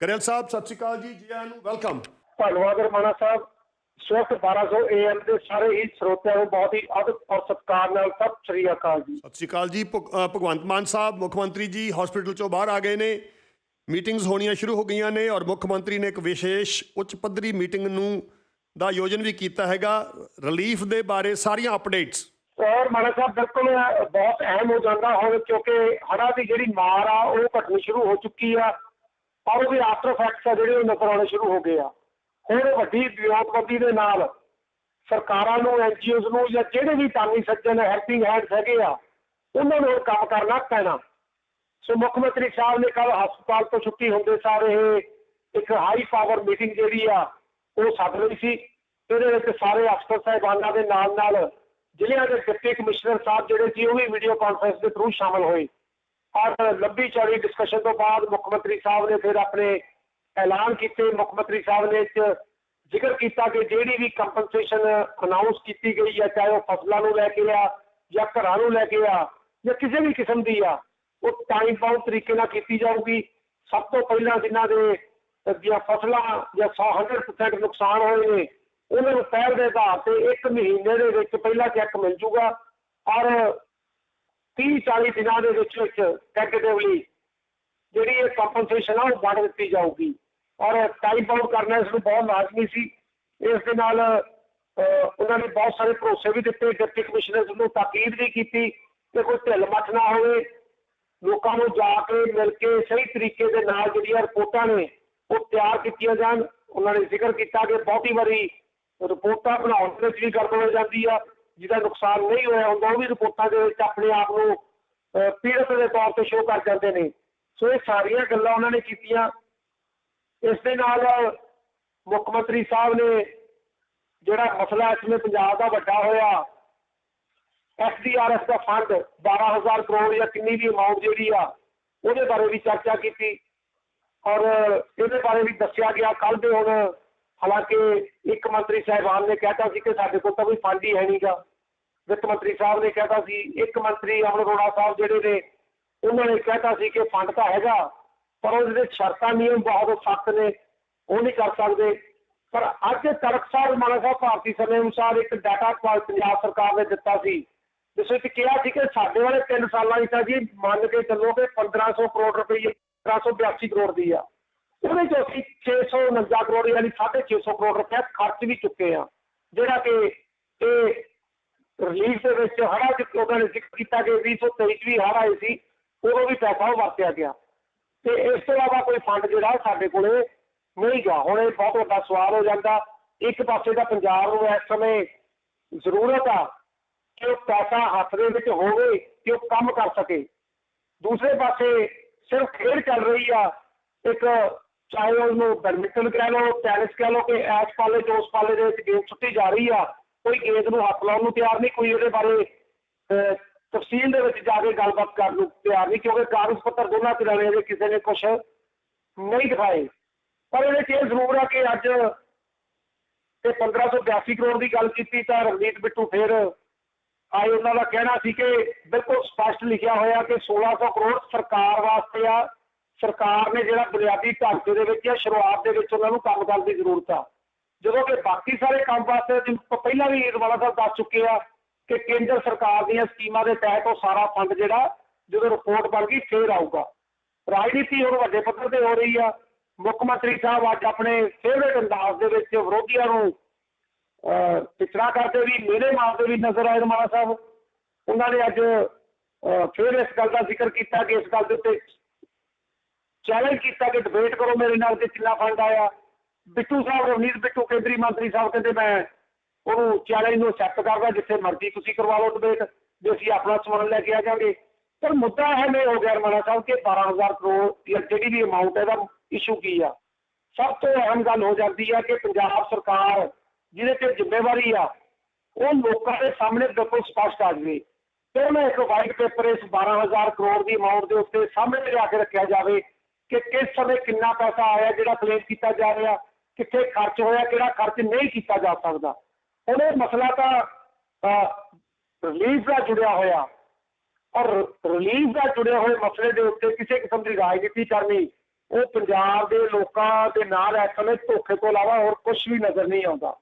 ਕਰੇਲ ਸਾਹਿਬ ਸਤਿ ਸ਼੍ਰੀ ਅਕਾਲ ਜੀ ਜੀ ਆਇਆਂ ਨੂੰ ਵੈਲਕਮ। ਧੰਨਵਾਦ ਰਮਾਣਾ ਸਾਹਿਬ। ਸਵਸਥ 1200 ਏਐਮ ਦੇ ਸਾਰੇ ਹੀ ਸਰੋਤਿਆਂ ਨੂੰ ਬਹੁਤ ਹੀ ਆਦਰ ਔਰ ਸਤਿਕਾਰ ਨਾਲ ਸਤਿ ਸ੍ਰੀ ਅਕਾਲ ਜੀ। ਸਤਿ ਸ਼੍ਰੀ ਅਕਾਲ ਜੀ ਭਗਵੰਤ ਮਾਨ ਸਾਹਿਬ ਮੁੱਖ ਮੰਤਰੀ ਜੀ ਹਸਪੀਟਲ ਚੋਂ ਬਾਹਰ ਆ ਗਏ ਨੇ। ਮੀਟਿੰਗਸ ਹੋਣੀਆਂ ਸ਼ੁਰੂ ਹੋ ਗਈਆਂ ਨੇ ਔਰ ਮੁੱਖ ਮੰਤਰੀ ਨੇ ਇੱਕ ਵਿਸ਼ੇਸ਼ ਉੱਚ ਪੱਧਰੀ ਮੀਟਿੰਗ ਨੂੰ ਦਾ ਆਯੋਜਨ ਵੀ ਕੀਤਾ ਹੈਗਾ। ਰਿਲੀਫ ਦੇ ਬਾਰੇ ਸਾਰੀਆਂ ਅਪਡੇਟਸ ਔਰ ਮਾਨਾ ਸਾਹਿਬ ਬਿਲਕੁਲ ਬਹੁਤ ਅਹਿਮ ਹੋ ਜਾਂਦਾ ਹੁਣ ਕਿਉਂਕਿ ਹੜ੍ਹਾਂ ਦੀ ਜਿਹੜੀ ਮਾਰ ਆ ਉਹ ਘਟਣੀ ਸ਼ੁਰੂ ਹੋ ਚੁੱਕੀ ਆ। ਔਰ ਉਹਦੇ ਆਫਟਰ ਇਫੈਕਟਸ ਆ ਜਿਹੜੇ ਉਹ ਨਜ਼ਰ ਆਉਣੇ ਸ਼ੁਰੂ ਹੋ ਗਏ ਆ। ਹੁਣ ਵੱਡੀ ਵਿਉਂਤਬੰਦੀ ਦੇ ਨਾਲ ਸਰਕਾਰਾਂ ਨੂੰ ਐਨਜੀਓਜ਼ ਨੂੰ ਜਾਂ ਜਿਹੜੇ ਵੀ ਦਾਨੀ ਸੱਜਣ ਹੈਲਪਿੰਗ ਹੈਂਡਸ ਹੈਗੇ ਆ, ਉਹਨਾਂ ਨੂੰ ਕੰਮ ਕਰਨਾ ਪੈਣਾ। ਸੋ ਮੁੱਖ ਮੰਤਰੀ ਸਾਹਿਬ ਨੇ ਕੱਲ ਹਸਪਤਾਲ ਤੋਂ ਛੁੱਟੀ ਹੁੰਦੇ ਸਾਰ ਇਹ ਇੱਕ ਹਾਈ ਪਾਵਰ ਮੀਟਿੰਗ ਜਿਹੜੀ ਆ, ਉਹ ਸੱਦ ਰਹੀ ਸੀ। ਇਹਦੇ ਵਿੱਚ ਸਾਰੇ ਅਫਸਰ ਸਾਹਿਬਾਨਾਂ ਦੇ ਨਾਲ ਨਾਲ ਜ਼ਿਲ੍ਹਿਆਂ ਦੇ ਡਿਪਟੀ ਕਮਿਸ਼ਨਰ ਸਾਹਿਬ ਜਿਹੜੇ ਸੀ, ਉਹ ਵੀ ਵੀਡੀਓ ਕਾਨਫਰੰਸ ਦੇ ਥਰੂ ਸ਼ਾਮਲ ਹੋਏ। ਔਰ ਲੰਬੀ ਚੌੜੀ ਡਿਸਕਸ਼ਨ ਤੋਂ ਬਾਅਦ ਮੁੱਖ ਮੰਤਰੀ ਸਾਹਿਬ ਨੇ ਫਿਰ ਆਪਣੇ ਐਲਾਨ ਕੀਤੇ ਮੁੱਖ ਮੰਤਰੀ ਸਾਹਿਬ ਨੇ ਇੱਕ ਜ਼ਿਕਰ ਕੀਤਾ ਕਿ ਜਿਹੜੀ ਵੀ ਕੰਪਨਸੇਸ਼ਨ ਅਨਾਉਂਸ ਕੀਤੀ ਗਈ ਹੈ ਚਾਹੇ ਉਹ ਫਸਲਾਂ ਨੂੰ ਲੈ ਕੇ ਆ ਜਾਂ ਘਰਾਂ ਨੂੰ ਲੈ ਕੇ ਆ ਜਾਂ ਕਿਸੇ ਵੀ ਕਿਸਮ ਦੀ ਆ ਉਹ ਟਾਈਮ ਬਾਉਂਡ ਤਰੀਕੇ ਨਾਲ ਕੀਤੀ ਜਾਊਗੀ ਸਭ ਤੋਂ ਪਹਿਲਾਂ ਜਿਨ੍ਹਾਂ ਦੇ ਦੀਆਂ ਫਸਲਾਂ ਜਾਂ 100 100% ਨੁਕਸਾਨ ਹੋਏ ਨੇ, ਉਹਨਾਂ ਨੂੰ ਪਹਿਲ ਦੇ ਆਧਾਰ ਤੇ ਇੱਕ ਮਹੀਨੇ ਦੇ ਵਿੱਚ ਪਹਿਲਾ ਚੈੱਕ ਮਿਲ ਜੂਗਾ। ਔਰ 30 40 ਦਿਨਾਂ ਦੇ ਵਿੱਚ ਵਿੱਚ ਟੈਕਟਿਵਲੀ ਜਿਹੜੀ ਇਹ ਕੰਪਨਸੇਸ਼ਨ ਆ ਉਹ ਵੰਡ ਦਿੱਤੀ ਜਾਊਗੀ। ਔਰ ਟਾਈਮ ਬਾਉਂਡ ਕਰਨਾ ਇਸ ਨੂੰ ਬਹੁਤ ਲਾਜ਼ਮੀ ਸੀ। ਇਸ ਦੇ ਨਾਲ ਉਹਨਾਂ ਨੇ ਬਹੁਤ ਸਾਰੇ ਭਰੋਸੇ ਵੀ ਦਿੱਤੇ, ਡਿਪਟੀ ਕਮਿਸ਼ਨਰ ਨੂੰ ਤਾਕੀਦ ਵੀ ਕੀਤੀ ਕਿ ਕੋਈ ਢਿੱਲ ਮੱਠ ਨਾ ਹੋਵੇ। ਲੋਕਾਂ ਨੂੰ ਜਾ ਕੇ ਮਿਲ ਕੇ ਸਹੀ ਤਰੀਕੇ ਦੇ ਨਾਲ ਜਿਹੜੀਆਂ ਰਿਪੋਰਟਾਂ ਨੇ ਉਹ ਤਿਆਰ ਕੀਤੀਆਂ ਜਾਣ। ਉਹਨਾਂ ਨੇ ਜ਼ਿਕਰ ਕੀਤਾ ਕਿ ਬਹੁਤੀ ਵਾਰੀ ਰਿਪੋਰਟਾਂ ਬਣਾਉਣ ਵਿੱਚ ਵੀ ਗੜਬੜ ਹੋ ਜਾਂਦੀ ਆ। ਜਿਹਦਾ ਨੁਕਸਾਨ ਨਹੀਂ ਹੋਇਆ ਹੁੰਦਾ, ਉਹ ਵੀ ਰਿਪੋਰਟਾਂ ਦੇ ਵਿੱਚ ਆਪਣੇ ਆਪ ਨੂੰ ਪੀੜਤ ਦੇ ਤੌਰ ਤੇ ਸ਼ੋਅ ਕਰ ਜਾਂਦੇ ਨੇ। ਸੋ ਇਹ ਸਾਰੀਆਂ ਗੱਲਾਂ ਉਹਨਾਂ ਨੇ ਕੀਤੀਆਂ। ਇਸ ਦੇ ਨਾਲ ਮੁੱਖ ਮੰਤਰੀ ਸਾਹਿਬ ਨੇ ਜਿਹੜਾ ਮਸਲਾ ਇਸ ਵਿੱਚ ਪੰਜਾਬ ਦਾ ਵੱਡਾ ਹੋਇਆ ਐਸਡੀਆਰਐਫ ਦਾ ਫੰਡ 12000 ਕਰੋੜ ਜਾਂ ਕਿੰਨੀ ਵੀ ਅਮਾਉਂਟ ਜਿਹੜੀ ਆ, ਉਹਦੇ ਬਾਰੇ ਵੀ ਚਰਚਾ ਕੀਤੀ। ਔਰ ਇਹਦੇ ਬਾਰੇ ਵੀ ਦੱਸਿਆ ਗਿਆ। ਕੱਲ ਦੇ ਹੁਣ ਹਾਲਾਂਕਿ ਇੱਕ ਮੰਤਰੀ ਸਾਹਿਬਾਨ ਨੇ ਕਹਿਤਾ ਸੀ ਕਿ ਸਾਡੇ ਕੋਲ ਤਾਂ ਕੋਈ ਫੰਡ ਹੀ ਹੈ ਨਹੀਂਗਾ ਵਿੱਤ ਮੰਤਰੀ ਸਾਹਿਬ ਨੇ ਕਹਿਤਾ ਸੀ, ਇੱਕ ਮੰਤਰੀ ਅਮਰ ਅਰੋੜਾ ਸਾਹਿਬ ਜਿਹੜੇ ਨੇ, ਉਹਨਾਂ ਨੇ ਕਹਿਤਾ ਸੀ ਕਿ ਫੰਡ ਤਾਂ ਹੈਗਾ, ਪਰ ਉਹਦੇ ਸ਼ਰਤਾਂ ਨਿਯਮ ਬਹੁਤ ਸਖਤ ਨੇ, ਉਹ ਨਹੀਂ ਕਰ ਸਕਦੇ। ਪਰ ਅੱਜ ਤਰਕਸਾਰ ਮਾਨਾ ਸਾਹਿਬ ਭਾਰਤੀ ਸਮੇਂ ਅਨੁਸਾਰ ਇੱਕ ਡਾਟਾ ਪੰਜਾਬ ਸਰਕਾਰ ਨੇ ਦਿੱਤਾ ਸੀ, ਜਿਸ ਵਿੱਚ ਕਿਹਾ ਸੀ ਕਿ ਸਾਡੇ ਵਾਲੇ 3 ਸਾਲਾਂ ਵਿੱਚ ਤਾਂ ਜੀ ਮੰਨ ਕੇ ਚੱਲੋ ਕਿ 1500 ਕਰੋੜ ਰੁਪਏ 1582 ਕਰੋੜ ਦੀ ਆ। ਉਹਦੇ ਚ ਅਸੀਂ 649 ਕਰੋੜ ਯਾਨੀ 650 ਕਰੋੜ ਰੁਪਏ ਖਰਚ ਵੀ ਚੁੱਕੇ ਆ, ਜਿਹੜਾ ਕਿ ਇਹ ਰਿਲੀਫ ਦੇ ਵਿੱਚ ਹੜਾ ਚ ਉਹਨਾਂ ਨੇ ਜ਼ਿਕਰ ਕੀਤਾ ਕਿ 2023 ਵੀ ਹੜ ਆਏ ਸੀ, ਉਦੋਂ ਵੀ ਪੈਸਾ ਵਰਤਿਆ ਗਿਆ। ਤੇ ਇਸ ਤੋਂ ਇਲਾਵਾ ਕੋਈ ਫੰਡ ਜਿਹੜਾ ਸਾਡੇ ਕੋਲੇ ਨਹੀਂ ਗਾ ਹੁਣ ਇਹ ਬਹੁਤ ਵੱਡਾ ਸਵਾਲ ਹੋ ਜਾਂਦਾ। ਇੱਕ ਪਾਸੇ ਦਾ ਪੰਜਾਬ ਨੂੰ ਇਸ ਸਮੇਂ ਜ਼ਰੂਰਤ ਆ ਕਿ ਉਹ ਪੈਸਾ ਹੱਥ ਦੇ ਵਿੱਚ ਹੋਵੇ ਕਿ ਉਹ ਕੰਮ ਕਰ ਸਕੇ। ਦੂਸਰੇ ਪਾਸੇ ਸਿਰਫ ਖੇਡ ਚੱਲ ਰਹੀ ਆ। ਇੱਕ ਚਾਹੇ ਉਹਨੂੰ ਬੈਡਮਿੰਟਨ ਕਹਿ ਲਓ ਟੈਨਿਸ ਕਹਿ ਲਓ ਕਿ ਐਸ ਪਾਲੇ ਤੋਂ ਉਸ ਪਾਲੇ ਦੇ ਵਿੱਚ ਗੇਮ ਸੁੱਟੀ ਜਾ ਰਹੀ ਆ। ਕੋਈ ਗੇਂਦ ਨੂੰ ਹੱਥ ਲਾਉਣ ਨੂੰ ਤਿਆਰ ਨਹੀਂ, ਕੋਈ ਉਹਦੇ ਬਾਰੇ ਤਫਸੀਲ ਦੇ ਵਿੱਚ ਜਾ ਕੇ ਗੱਲਬਾਤ ਕਰਨ ਨੂੰ ਤਿਆਰ ਨਹੀਂ, ਕਿਉਂਕਿ ਕਾਗਜ਼ ਪੱਤਰ ਦੋਨਾਂ ਤਰ੍ਹਾਂ ਦੇ ਕਿਸੇ ਨੇ ਕੁਝ ਨਹੀਂ ਦਿਖਾਏ। ਪਰ ਇਹਦੇ 'ਚ ਇਹ ਜ਼ਰੂਰ ਆ ਕਿ ਅੱਜ ਤੇ 1582 ਕਰੋੜ ਦੀ ਗੱਲ ਕੀਤੀ ਤਾਂ ਰਵਨੀਤ ਬਿੱਟੂ ਫਿਰ ਆਏ, ਉਹਨਾਂ ਦਾ ਕਹਿਣਾ ਸੀ ਕਿ ਬਿਲਕੁਲ ਸਪਸ਼ਟ ਲਿਖਿਆ ਹੋਇਆ ਕਿ 1600 ਕਰੋੜ ਸਰਕਾਰ ਵਾਸਤੇ ਆ, ਸਰਕਾਰ ਨੇ ਜਿਹੜਾ ਬੁਨਿਆਦੀ ਢਾਂਚੇ ਦੇ ਵਿੱਚ ਆ ਸ਼ੁਰੂਆਤ ਦੇ ਵਿੱਚ ਉਹਨਾਂ ਨੂੰ ਕੰਮ ਕਰਨ ਦੀ ਜ਼ਰੂਰਤ ਆ। ਜਦੋਂ ਕਿ ਬਾਕੀ ਸਾਰੇ ਕੰਮ ਵਾਸਤੇ ਜਿਵੇਂ ਪਹਿਲਾਂ ਵੀ ਰਵਾਲਾ ਸਾਹਿਬ ਦੱਸ ਚੁੱਕੇ ਆ ਕਿ ਕੇਂਦਰ ਸਰਕਾਰ ਦੀਆਂ ਸਕੀਮਾਂ ਦੇ ਤਹਿਤ ਉਹ ਸਾਰਾ ਫੰਡ ਜਿਹੜਾ, ਜਦੋਂ ਰਿਪੋਰਟ ਬਣ ਗਈ, ਫੇਰ ਆਊਗਾ। ਰਾਜਨੀਤੀ ਹੁਣ ਵੱਡੇ ਪੱਧਰ ਤੇ ਹੋ ਰਹੀ ਆ। ਮੁੱਖ ਮੰਤਰੀ ਸਾਹਿਬ ਅੱਜ ਆਪਣੇ ਫੇਵਰੇਟ ਅੰਦਾਜ਼ ਦੇ ਵਿੱਚ ਵਿਰੋਧੀਆਂ ਨੂੰ, ਅਹ ਕਰਦੇ ਵੀ, ਮੇਰੇ ਮਾਰਦੇ ਵੀ ਨਜ਼ਰ ਆਏ ਰਮਾਣਾ ਸਾਹਿਬ। ਉਹਨਾਂ ਨੇ ਅੱਜ, ਅਹ, ਫਿਰ ਇਸ ਗੱਲ ਦਾ ਜ਼ਿਕਰ ਕੀਤਾ ਕਿ ਇਸ ਗੱਲ ਦੇ ਉੱਤੇ ਚੈਲੰਜ ਕੀਤਾ ਕਿ ਡਿਬੇਟ ਕਰੋ ਮੇਰੇ ਨਾਲ ਤੇ ਕਿੰਨਾ ਫੰਡ ਆਇਆ। ਬਿੱਟੂ ਸਾਹਿਬ, ਰਵਨੀਤ ਬਿੱਟੂ, ਕੇਂਦਰੀ ਮੰਤਰੀ ਸਾਹਿਬ ਕਹਿੰਦੇ ਮੈਂ ਉਹਨੂੰ ਚੈਲੰਜ ਨੂੰ ਐਕਸੈਪਟ ਕਰਦਾ ਜਿੱਥੇ ਮਰਜ਼ੀ ਤੁਸੀਂ ਕਰਵਾ ਲਓ ਡਿਬੇਟ ਜੇ ਅਸੀਂ ਆਪਣਾ ਸਮਾਨ ਲੈ ਕੇ ਆ ਜਾਵਾਂਗੇ। ਪਰ ਮੁੱਦਾ ਹੈ ਨਹੀਂ ਹੋ ਗਿਆ ਰਮਾਣਾ ਸਾਹਿਬ ਕਿ 12000 ਕਰੋੜ ਜਾਂ ਜਿਹੜੀ ਵੀ ਅਮਾਉਂਟ ਹੈ ਦਾ ਇਸ਼ੂ ਕੀ ਆ? ਸਭ ਤੋਂ ਅਹਿਮ ਗੱਲ ਹੋ ਜਾਂਦੀ ਹੈ ਕਿ ਪੰਜਾਬ ਸਰਕਾਰ ਜਿਹਦੇ ਤੇ ਜ਼ਿੰਮੇਵਾਰੀ ਆ, ਉਹ ਲੋਕਾਂ ਦੇ ਸਾਹਮਣੇ ਬਿਲਕੁਲ ਸਪਸ਼ਟ ਆ ਜਾਵੇ। ਤੇ ਉਹਨੇ ਇੱਕ ਵਾਈਟ ਪੇਪਰ ਇਸ 12000 ਕਰੋੜ ਦੀ ਅਮਾਉਂਟ ਦੇ ਉੱਤੇ ਸਾਹਮਣੇ ਲਿਆ ਕੇ ਰੱਖਿਆ ਜਾਵੇ ਕਿ ਕਿਸ ਸਮੇਂ ਕਿੰਨਾ ਪੈਸਾ ਆਇਆ, ਜਿਹੜਾ ਕਲੇਮ ਕੀਤਾ ਜਾ ਰਿਹਾ। ਕਿੱਥੇ ਖਰਚ ਹੋਇਆ, ਕਿਹੜਾ ਖਰਚ ਨਹੀਂ ਕੀਤਾ ਜਾ ਸਕਦਾ। ਹੁਣ ਇਹ ਮਸਲਾ ਤਾਂ ਰਿਲੀਜ਼ ਦਾ ਜੁੜਿਆ ਹੋਇਆ। ਔਰ ਰਿਲੀਜ਼ ਦਾ ਜੁੜਿਆ ਹੋਏ ਮਸਲੇ ਦੇ ਉੱਤੇ ਕਿਸੇ ਕਿਸਮ ਦੀ ਰਾਜਨੀਤੀ ਕਰਨੀ, ਉਹ ਪੰਜਾਬ ਦੇ ਲੋਕਾਂ ਦੇ ਨਾਲ ਇਸ ਧੋਖੇ ਤੋਂ ਇਲਾਵਾ ਹੋਰ ਕੁਝ ਵੀ ਨਜ਼ਰ ਨਹੀਂ ਆਉਂਦਾ।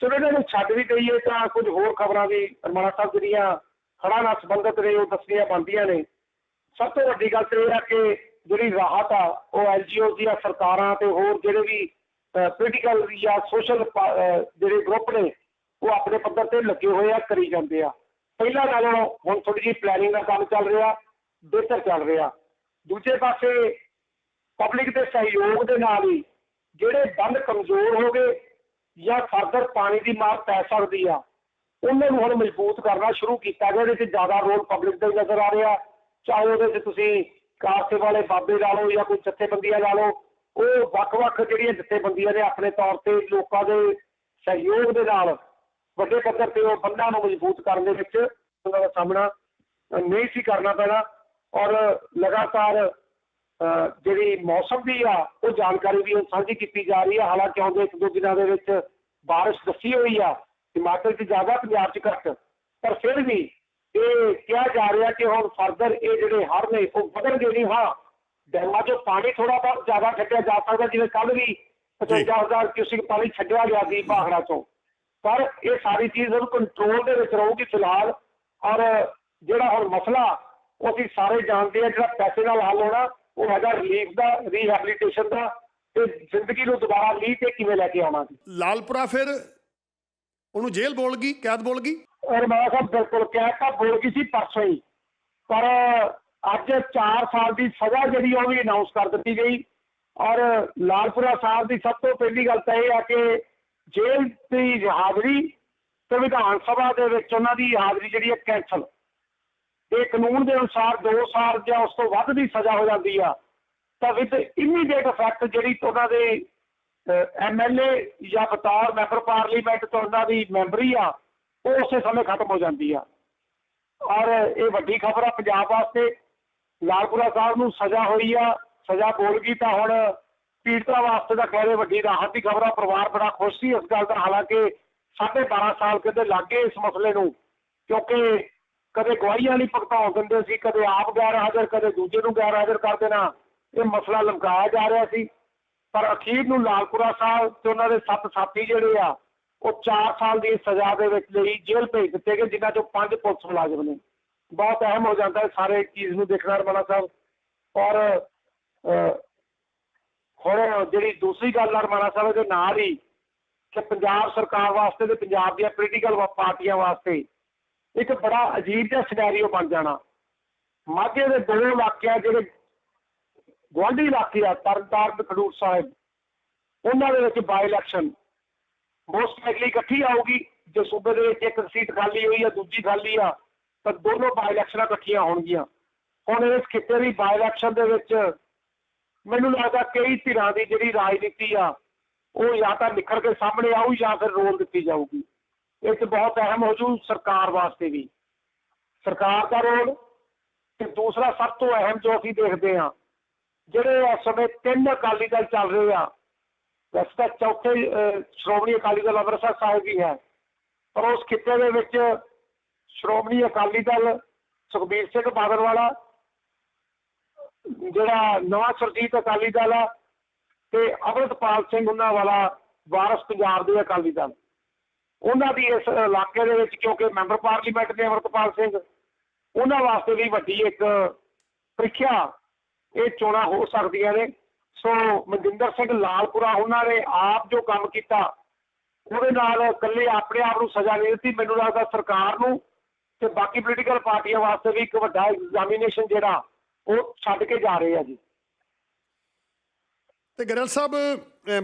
ਚਲੋ, ਇਹਨਾਂ ਨੂੰ ਛੱਡ ਵੀ ਦਈਏ ਤਾਂ ਕੁਝ ਹੋਰ ਖਬਰਾਂ ਵੀ ਰਮਾਣਾ ਸਾਹਿਬ ਜਿਹੜੀਆਂ ਹੜ੍ਹਾਂ ਨਾਲ ਸੰਬੰਧਿਤ ਨੇ, ਉਹ ਦੱਸਣੀਆਂ ਬਣਦੀਆਂ ਨੇ। ਸਭ ਤੋਂ ਵੱਡੀ ਗੱਲ ਤੇ ਇਹ ਆ ਕਿ ਜਿਹੜੀ ਰਾਹਤ ਆ, ਉਹ ਐਲਜੀਓ ਦੀਆਂ ਸਰਕਾਰਾਂ ਤੇ ਹੋਰ ਜਿਹੜੇ ਵੀ ਪੋਲੀਟੀਕਲ ਜਾਂ ਸੋਸ਼ਲ ਜਿਹੜੇ ਗਰੁੱਪ ਨੇ, ਉਹ ਆਪਣੇ ਪੱਧਰ ਤੇ ਲੱਗੇ ਹੋਏ ਆ, ਕਰੀ ਜਾਂਦੇ ਆ। ਪਹਿਲਾਂ ਨਾਲੋਂ ਹੁਣ ਥੋੜੀ ਜਿਹੀ ਪਲੈਨਿੰਗ ਦਾ ਕੰਮ ਚੱਲ ਰਿਹਾ, ਬਿਹਤਰ ਚੱਲ ਰਿਹਾ। ਦੂਜੇ ਪਾਸੇ ਪਬਲਿਕ ਦੇ ਸਹਿਯੋਗ ਦੇ ਨਾਲ ਹੀ ਜਿਹੜੇ ਬੰਦ ਕਮਜ਼ੋਰ ਹੋ ਗਏ ਜਾਂ ਫਰਦਰ ਪਾਣੀ ਦੀ ਮਾਰ ਪੈ ਸਕਦੀ ਆ, ਉਹਨਾਂ ਨੂੰ ਹੁਣ ਮਜ਼ਬੂਤ ਕਰਨਾ ਸ਼ੁਰੂ ਕੀਤਾ ਗਿਆ ਇਹਦੇ 'ਚ ਜ਼ਿਆਦਾ ਰੋਲ ਪਬਲਿਕ ਦਾ ਨਜ਼ਰ ਆ ਰਿਹਾ। ਚਾਹੇ ਉਹਦੇ 'ਚ ਤੁਸੀਂ ਕਾਸੇ ਵਾਲੇ ਬਾਬੇ ਲਾ ਲਓ ਜਾਂ ਕੋਈ ਜਥੇਬੰਦੀਆਂ ਲਾ ਲਓ ਉਹ ਵੱਖ-ਵੱਖ ਜਿਹੜੀਆਂ ਜਥੇਬੰਦੀਆਂ ਨੇ ਆਪਣੇ ਤੌਰ ਤੇ ਲੋਕਾਂ ਦੇ ਸਹਿਯੋਗ ਦੇ ਨਾਲ ਵੱਡੇ ਪੱਧਰ ਤੇ ਉਹ ਬੰਦਾਂ ਨੂੰ ਮਜ਼ਬੂਤ ਕਰਨ ਦੇ ਵਿੱਚ ਉਹਨਾਂ ਦਾ ਸਾਹਮਣਾ ਨਹੀਂ ਸੀ ਕਰਨਾ ਪੈਣਾ ਔਰ ਲਗਾਤਾਰ ਜਿਹੜੀ ਮੌਸਮ ਦੀ ਆ, ਉਹ ਜਾਣਕਾਰੀ ਵੀ ਸਾਂਝੀ ਕੀਤੀ ਜਾ ਰਹੀ ਹੈ ਹਾਲਾਂਕਿ ਆਉਂਦੇ ਇੱਕ ਦੋ ਦਿਨਾਂ ਦੇ ਵਿੱਚ ਬਾਰਿਸ਼ ਦੱਸੀ ਹੋਈ ਆ, ਹਿਮਾਚਲ 'ਚ ਜ਼ਿਆਦਾ, ਪੰਜਾਬ 'ਚ ਘੱਟ। ਪਰ ਫਿਰ ਵੀ ਇਹ ਕਿਹਾ ਜਾ ਰਿਹਾ ਕਿ ਹੁਣ ਫਰਦਰ ਇਹ ਜਿਹੜੇ ਹਰ ਨੇ, ਉਹ ਵਧਣਗੇ ਨਹੀਂ। ਹਾਂ ਡੈਮਾਂ 'ਚੋਂ ਪਾਣੀ ਥੋੜਾ ਬਹੁਤ ਜ਼ਿਆਦਾ ਛੱਡਿਆ ਜਾ ਸਕਦਾ ਜਿਵੇਂ ਕੱਲ ਵੀ 55000 ਕਿਊਸਿਕ ਪਾਣੀ ਛੱਡਿਆ ਗਿਆ ਸੀ ਬਾਹੜਾ ਤੋਂ ਪਰ ਇਹ ਸਾਰੀ ਚੀਜ਼ ਹੁਣ ਕੰਟਰੋਲ ਦੇ ਵਿੱਚ ਰਹੂਗੀ ਫਿਲਹਾਲ ਔਰ ਜਿਹੜਾ ਹੁਣ ਮਸਲਾ ਉਹ ਅਸੀਂ ਸਾਰੇ ਜਾਣਦੇ ਆ ਜਿਹੜਾ ਪੈਸੇ ਨਾਲ ਹੱਲ ਹੋਣਾ ਉਹ ਹੈਗਾ ਰਿਲੀਫ ਦਾ ਰੀਹੈਬਿਲਿਟੇਸ਼ਨ ਦਾ ਤੇ ਜ਼ਿੰਦਗੀ ਨੂੰ ਦੁਬਾਰਾ ਲੀਹ ਤੇ ਕਿਵੇਂ ਲੈ ਕੇ ਆਉਣਾ ਲਾਲਪੁਰਾ ਫਿਰ ਉਹਨੂੰ ਜੇਲ੍ਹ ਬੋਲ ਗਈ ਕੈਦ ਬੋਲ ਗਈ? ਔਰ ਮੈਂ ਸਾਹਿਬ ਬਿਲਕੁਲ ਕਹਿ ਤਾਂ ਬੋਲ ਗਈ ਸੀ ਪਰਸੋਂ ਹੀ ਪਰ ਅੱਜ 4 ਸਾਲ ਦੀ ਸਜ਼ਾ ਜਿਹੜੀ ਉਹ ਵੀ ਅਨਾਉਂਸ ਕਰ ਦਿੱਤੀ ਗਈ। ਔਰ ਲਾਲਪੁਰਾ ਸਾਹਿਬ ਦੀ ਸਭ ਤੋਂ ਪਹਿਲੀ ਗੱਲ ਤਾਂ ਇਹ ਆ ਕਿ ਜੇਲ੍ਹ ਦੀ ਹਾਜ਼ਰੀ ਤੇ ਵਿਧਾਨ ਸਭਾ ਦੇ ਵਿੱਚ ਉਹਨਾਂ ਦੀ ਹਾਜ਼ਰੀ ਜਿਹੜੀ ਹੈ ਕੈਂਸਲ ਇਹ ਕਾਨੂੰਨ ਦੇ ਅਨੁਸਾਰ 2 ਸਾਲ ਜਾਂ ਉਸ ਤੋਂ ਵੱਧ ਦੀ ਸਜ਼ਾ ਹੋ ਜਾਂਦੀ ਆ। ਤਾਂ ਵਿਦ ਇਮੀਡੀਏਟ ਇਫੈਕਟ ਜਿਹੜੀ ਉਹਨਾਂ ਦੇ ਐਮਐਲਏ ਜਾਂ ਬਤੌਰ ਮੈਂਬਰ ਪਾਰਲੀਮੈਂਟ ਤੋਂ ਉਹਨਾਂ ਦੀ ਮੈਂਬਰੀ ਆ, ਉਹ ਉਸੇ ਸਮੇਂ ਖਤਮ ਹੋ ਜਾਂਦੀ ਆ। ਔਰ ਇਹ ਵੱਡੀ ਖਬਰ ਆ ਪੰਜਾਬ ਵਾਸਤੇ। ਲਾਲਪੁਰਾ ਸਾਹਿਬ ਨੂੰ ਸਜ਼ਾ ਹੋਈ ਆ, ਸਜ਼ਾ ਬੋਲ ਗਈ ਤਾਂ ਹੁਣ ਪੀੜਤਾਂ ਵਾਸਤੇ ਤਾਂ ਕਹਿੰਦੇ ਵੱਡੀ ਰਾਹਤ ਦੀ ਖਬਰ ਆ, ਪਰਿਵਾਰ ਬੜਾ ਖੁਸ਼ ਸੀ ਇਸ ਗੱਲ ਦਾ, ਹਾਲਾਂਕਿ ਸਾਢੇ 12 ਸਾਲ ਕਿਤੇ ਲੱਗੇ ਇਸ ਮਸਲੇ ਨੂੰ, ਕਿਉਂਕਿ ਕਦੇ ਗਵਾਹੀਆਂ ਨਹੀਂ ਭੁਗਤਾਉਣ ਦਿੰਦੇ ਸੀ, ਕਦੇ ਆਪ ਗੈਰ ਹਾਜ਼ਰ, ਕਦੇ ਦੂਜੇ ਨੂੰ ਗੈਰ ਹਾਜ਼ਰ ਕਰ ਦੇਣਾ, ਇਹ ਮਸਲਾ ਲਮਕਾਇਆ ਜਾ ਰਿਹਾ ਸੀ। ਪਰ ਅਖੀਰ ਨੂੰ ਲਾਲਪੁਰਾ ਸਾਹਿਬ ਤੇ ਉਹਨਾਂ ਦੇ ਸੱਤ ਸਾਥੀ ਜਿਹੜੇ ਆ, ਉਹ 4 ਸਾਲ ਦੀ ਸਜ਼ਾ ਦੇ ਵਿੱਚ ਲਈ ਜੇਲ੍ਹ ਭੇਜ ਦਿੱਤੇ ਗਏ, ਜਿਨ੍ਹਾਂ ਚੋਂ ਪੰਜ ਪੁਲਿਸ ਮੁਲਾਜ਼ਮ ਨੇ। ਬਹੁਤ ਅਹਿਮ ਹੋ ਜਾਂਦਾ ਹੈ ਸਾਰੇ ਚੀਜ਼ ਨੂੰ ਦੇਖਣਾ ਰਮਣਾ ਸਾਹਿਬ। ਔਰ ਹੁਣ ਜਿਹੜੀ ਦੂਸਰੀ ਗੱਲ ਆ ਰਮਣਾ ਸਾਹਿਬ ਦੇ ਨਾਲ ਹੀ ਕਿ ਪੰਜਾਬ ਸਰਕਾਰ ਵਾਸਤੇ ਤੇ ਪੰਜਾਬ ਦੀਆਂ ਪੋਲੀਟੀਕਲ ਪਾਰਟੀਆਂ ਵਾਸਤੇ ਇੱਕ ਬੜਾ ਅਜੀਬ ਜਿਹਾ ਸਿਨੈਰੀਓ ਬਣ ਜਾਣਾ। ਮਾਝੇ ਦੇ ਦੋ ਇਲਾਕਿਆਂ ਜਿਹੜੇ ਗੁਆਂਢੀ ਇਲਾਕੇ ਆ, ਤਰਨਤਾਰਨ ਖਡੂਰ ਸਾਹਿਬ, ਉਹਨਾਂ ਦੇ ਵਿੱਚ ਬਾਈ ਇਲੈਕਸ਼ਨ ਮੋਸਟ ਲਾਈਕਲੀ ਇਕੱਠੀ ਆਊਗੀ, ਜੇ ਸੂਬੇ ਦੇ ਵਿੱਚ ਇੱਕ ਸੀਟ ਖਾਲੀ ਹੋਈ ਆ, ਦੂਜੀ ਖਾਲੀ ਆ ਤਾਂ ਦੋਨੋਂ ਬਾਈ ਇਲੈਕਸ਼ਨਾਂ ਇਕੱਠੀਆਂ ਹੋਣਗੀਆਂ। ਹੁਣ ਇਸ ਖਿੱਤੇ ਦੀ ਬਾਈ ਇਲੈਕਸ਼ਨ ਦੇ ਵਿੱਚ ਮੈਨੂੰ ਲੱਗਦਾ ਕਈ ਧਿਰਾਂ ਦੀ ਜਿਹੜੀ ਰਾਜਨੀਤੀ ਆ ਉਹ ਜਾਂ ਤਾਂ ਨਿਖਰ ਕੇ ਸਾਹਮਣੇ ਆਊ ਜਾਂ ਫਿਰ ਰੋਲ ਦਿੱਤੀ ਜਾਊਗੀ। ਇਹ 'ਚ ਬਹੁਤ ਅਹਿਮ ਹੋ ਜੂ ਸਰਕਾਰ ਵਾਸਤੇ ਵੀ। ਸਰਕਾਰ ਦਾ ਰੋਲ ਤੇ ਦੂਸਰਾ ਸਭ ਤੋਂ ਅਹਿਮ ਜੋ ਅਸੀਂ ਦੇਖਦੇ ਹਾਂ ਜਿਹੜੇ ਇਸ ਸਮੇਂ ਤਿੰਨ ਅਕਾਲੀ ਦਲ ਚੱਲ ਰਹੇ ਆ ਵੈਸੇ ਤਾਂ ਚੌਥੇ ਅਹ, ਸ਼੍ਰੋਮਣੀ ਅਕਾਲੀ ਦਲ ਅੰਮ੍ਰਿਤਸਰ ਸਾਹਿਬ ਵੀ ਹੈ ਪਰ ਉਸ ਖਿੱਤੇ ਦੇ ਵਿੱਚ ਸ਼੍ਰੋਮਣੀ ਅਕਾਲੀ ਦਲ ਸੁਖਬੀਰ ਸਿੰਘ ਬਾਦਲ ਵਾਲਾ ਜਿਹੜਾ ਨਵਾਂ ਸਰਜੀਤ ਅਕਾਲੀ ਦਲ ਆ, ਤੇ ਅਮਰਤਪਾਲ ਸਿੰਘ ਉਹਨਾਂ ਵਾਲਾ ਵਾਰਸ ਪੰਜਾਬ ਦੇ ਅਕਾਲੀ ਦਲ। ਉਹਨਾਂ ਦੀ ਇਸ ਇਲਾਕੇ ਦੇ ਵਿੱਚ ਕਿਉਂਕਿ ਮੈਂਬਰ ਪਾਰਲੀਮੈਂਟ ਨੇ ਅਮਰਤਪਾਲ ਸਿੰਘ, ਉਹਨਾਂ ਵਾਸਤੇ ਵੀ ਵੱਡੀ ਇੱਕ ਪ੍ਰੀਖਿਆ ਇਹ ਚੋਣਾਂ ਹੋ ਸਕਦੀਆਂ ਨੇ। ਸੋ ਮਨਜਿੰਦਰ ਸਿੰਘ ਲਾਲਪੁਰਾ ਉਹਨਾਂ ਨੇ ਆਪ ਜੋ ਕੰਮ ਕੀਤਾ, ਉਹਦੇ ਨਾਲ ਇਕੱਲੇ ਆਪਣੇ ਆਪ ਨੂੰ ਸਜ਼ਾ ਨਹੀਂ ਦਿੱਤੀ। ਮੈਨੂੰ ਲੱਗਦਾ ਸਰਕਾਰ ਨੂੰ ਤੇ ਬਾਕੀ ਪੋਲੀਟੀਕਲ ਪਾਰਟੀਆਂ ਵਾਸਤੇ ਵੀ ਇੱਕ ਵੱਡਾ ਐਗਜ਼ਾਮੀਨੇਸ਼ਨ ਜਿਹੜਾ ਉਹ ਛੱਡ ਕੇ ਜਾ ਰਹੇ ਆ ਜੀ। ਤੇ ਗਰਲ ਸਾਹਿਬ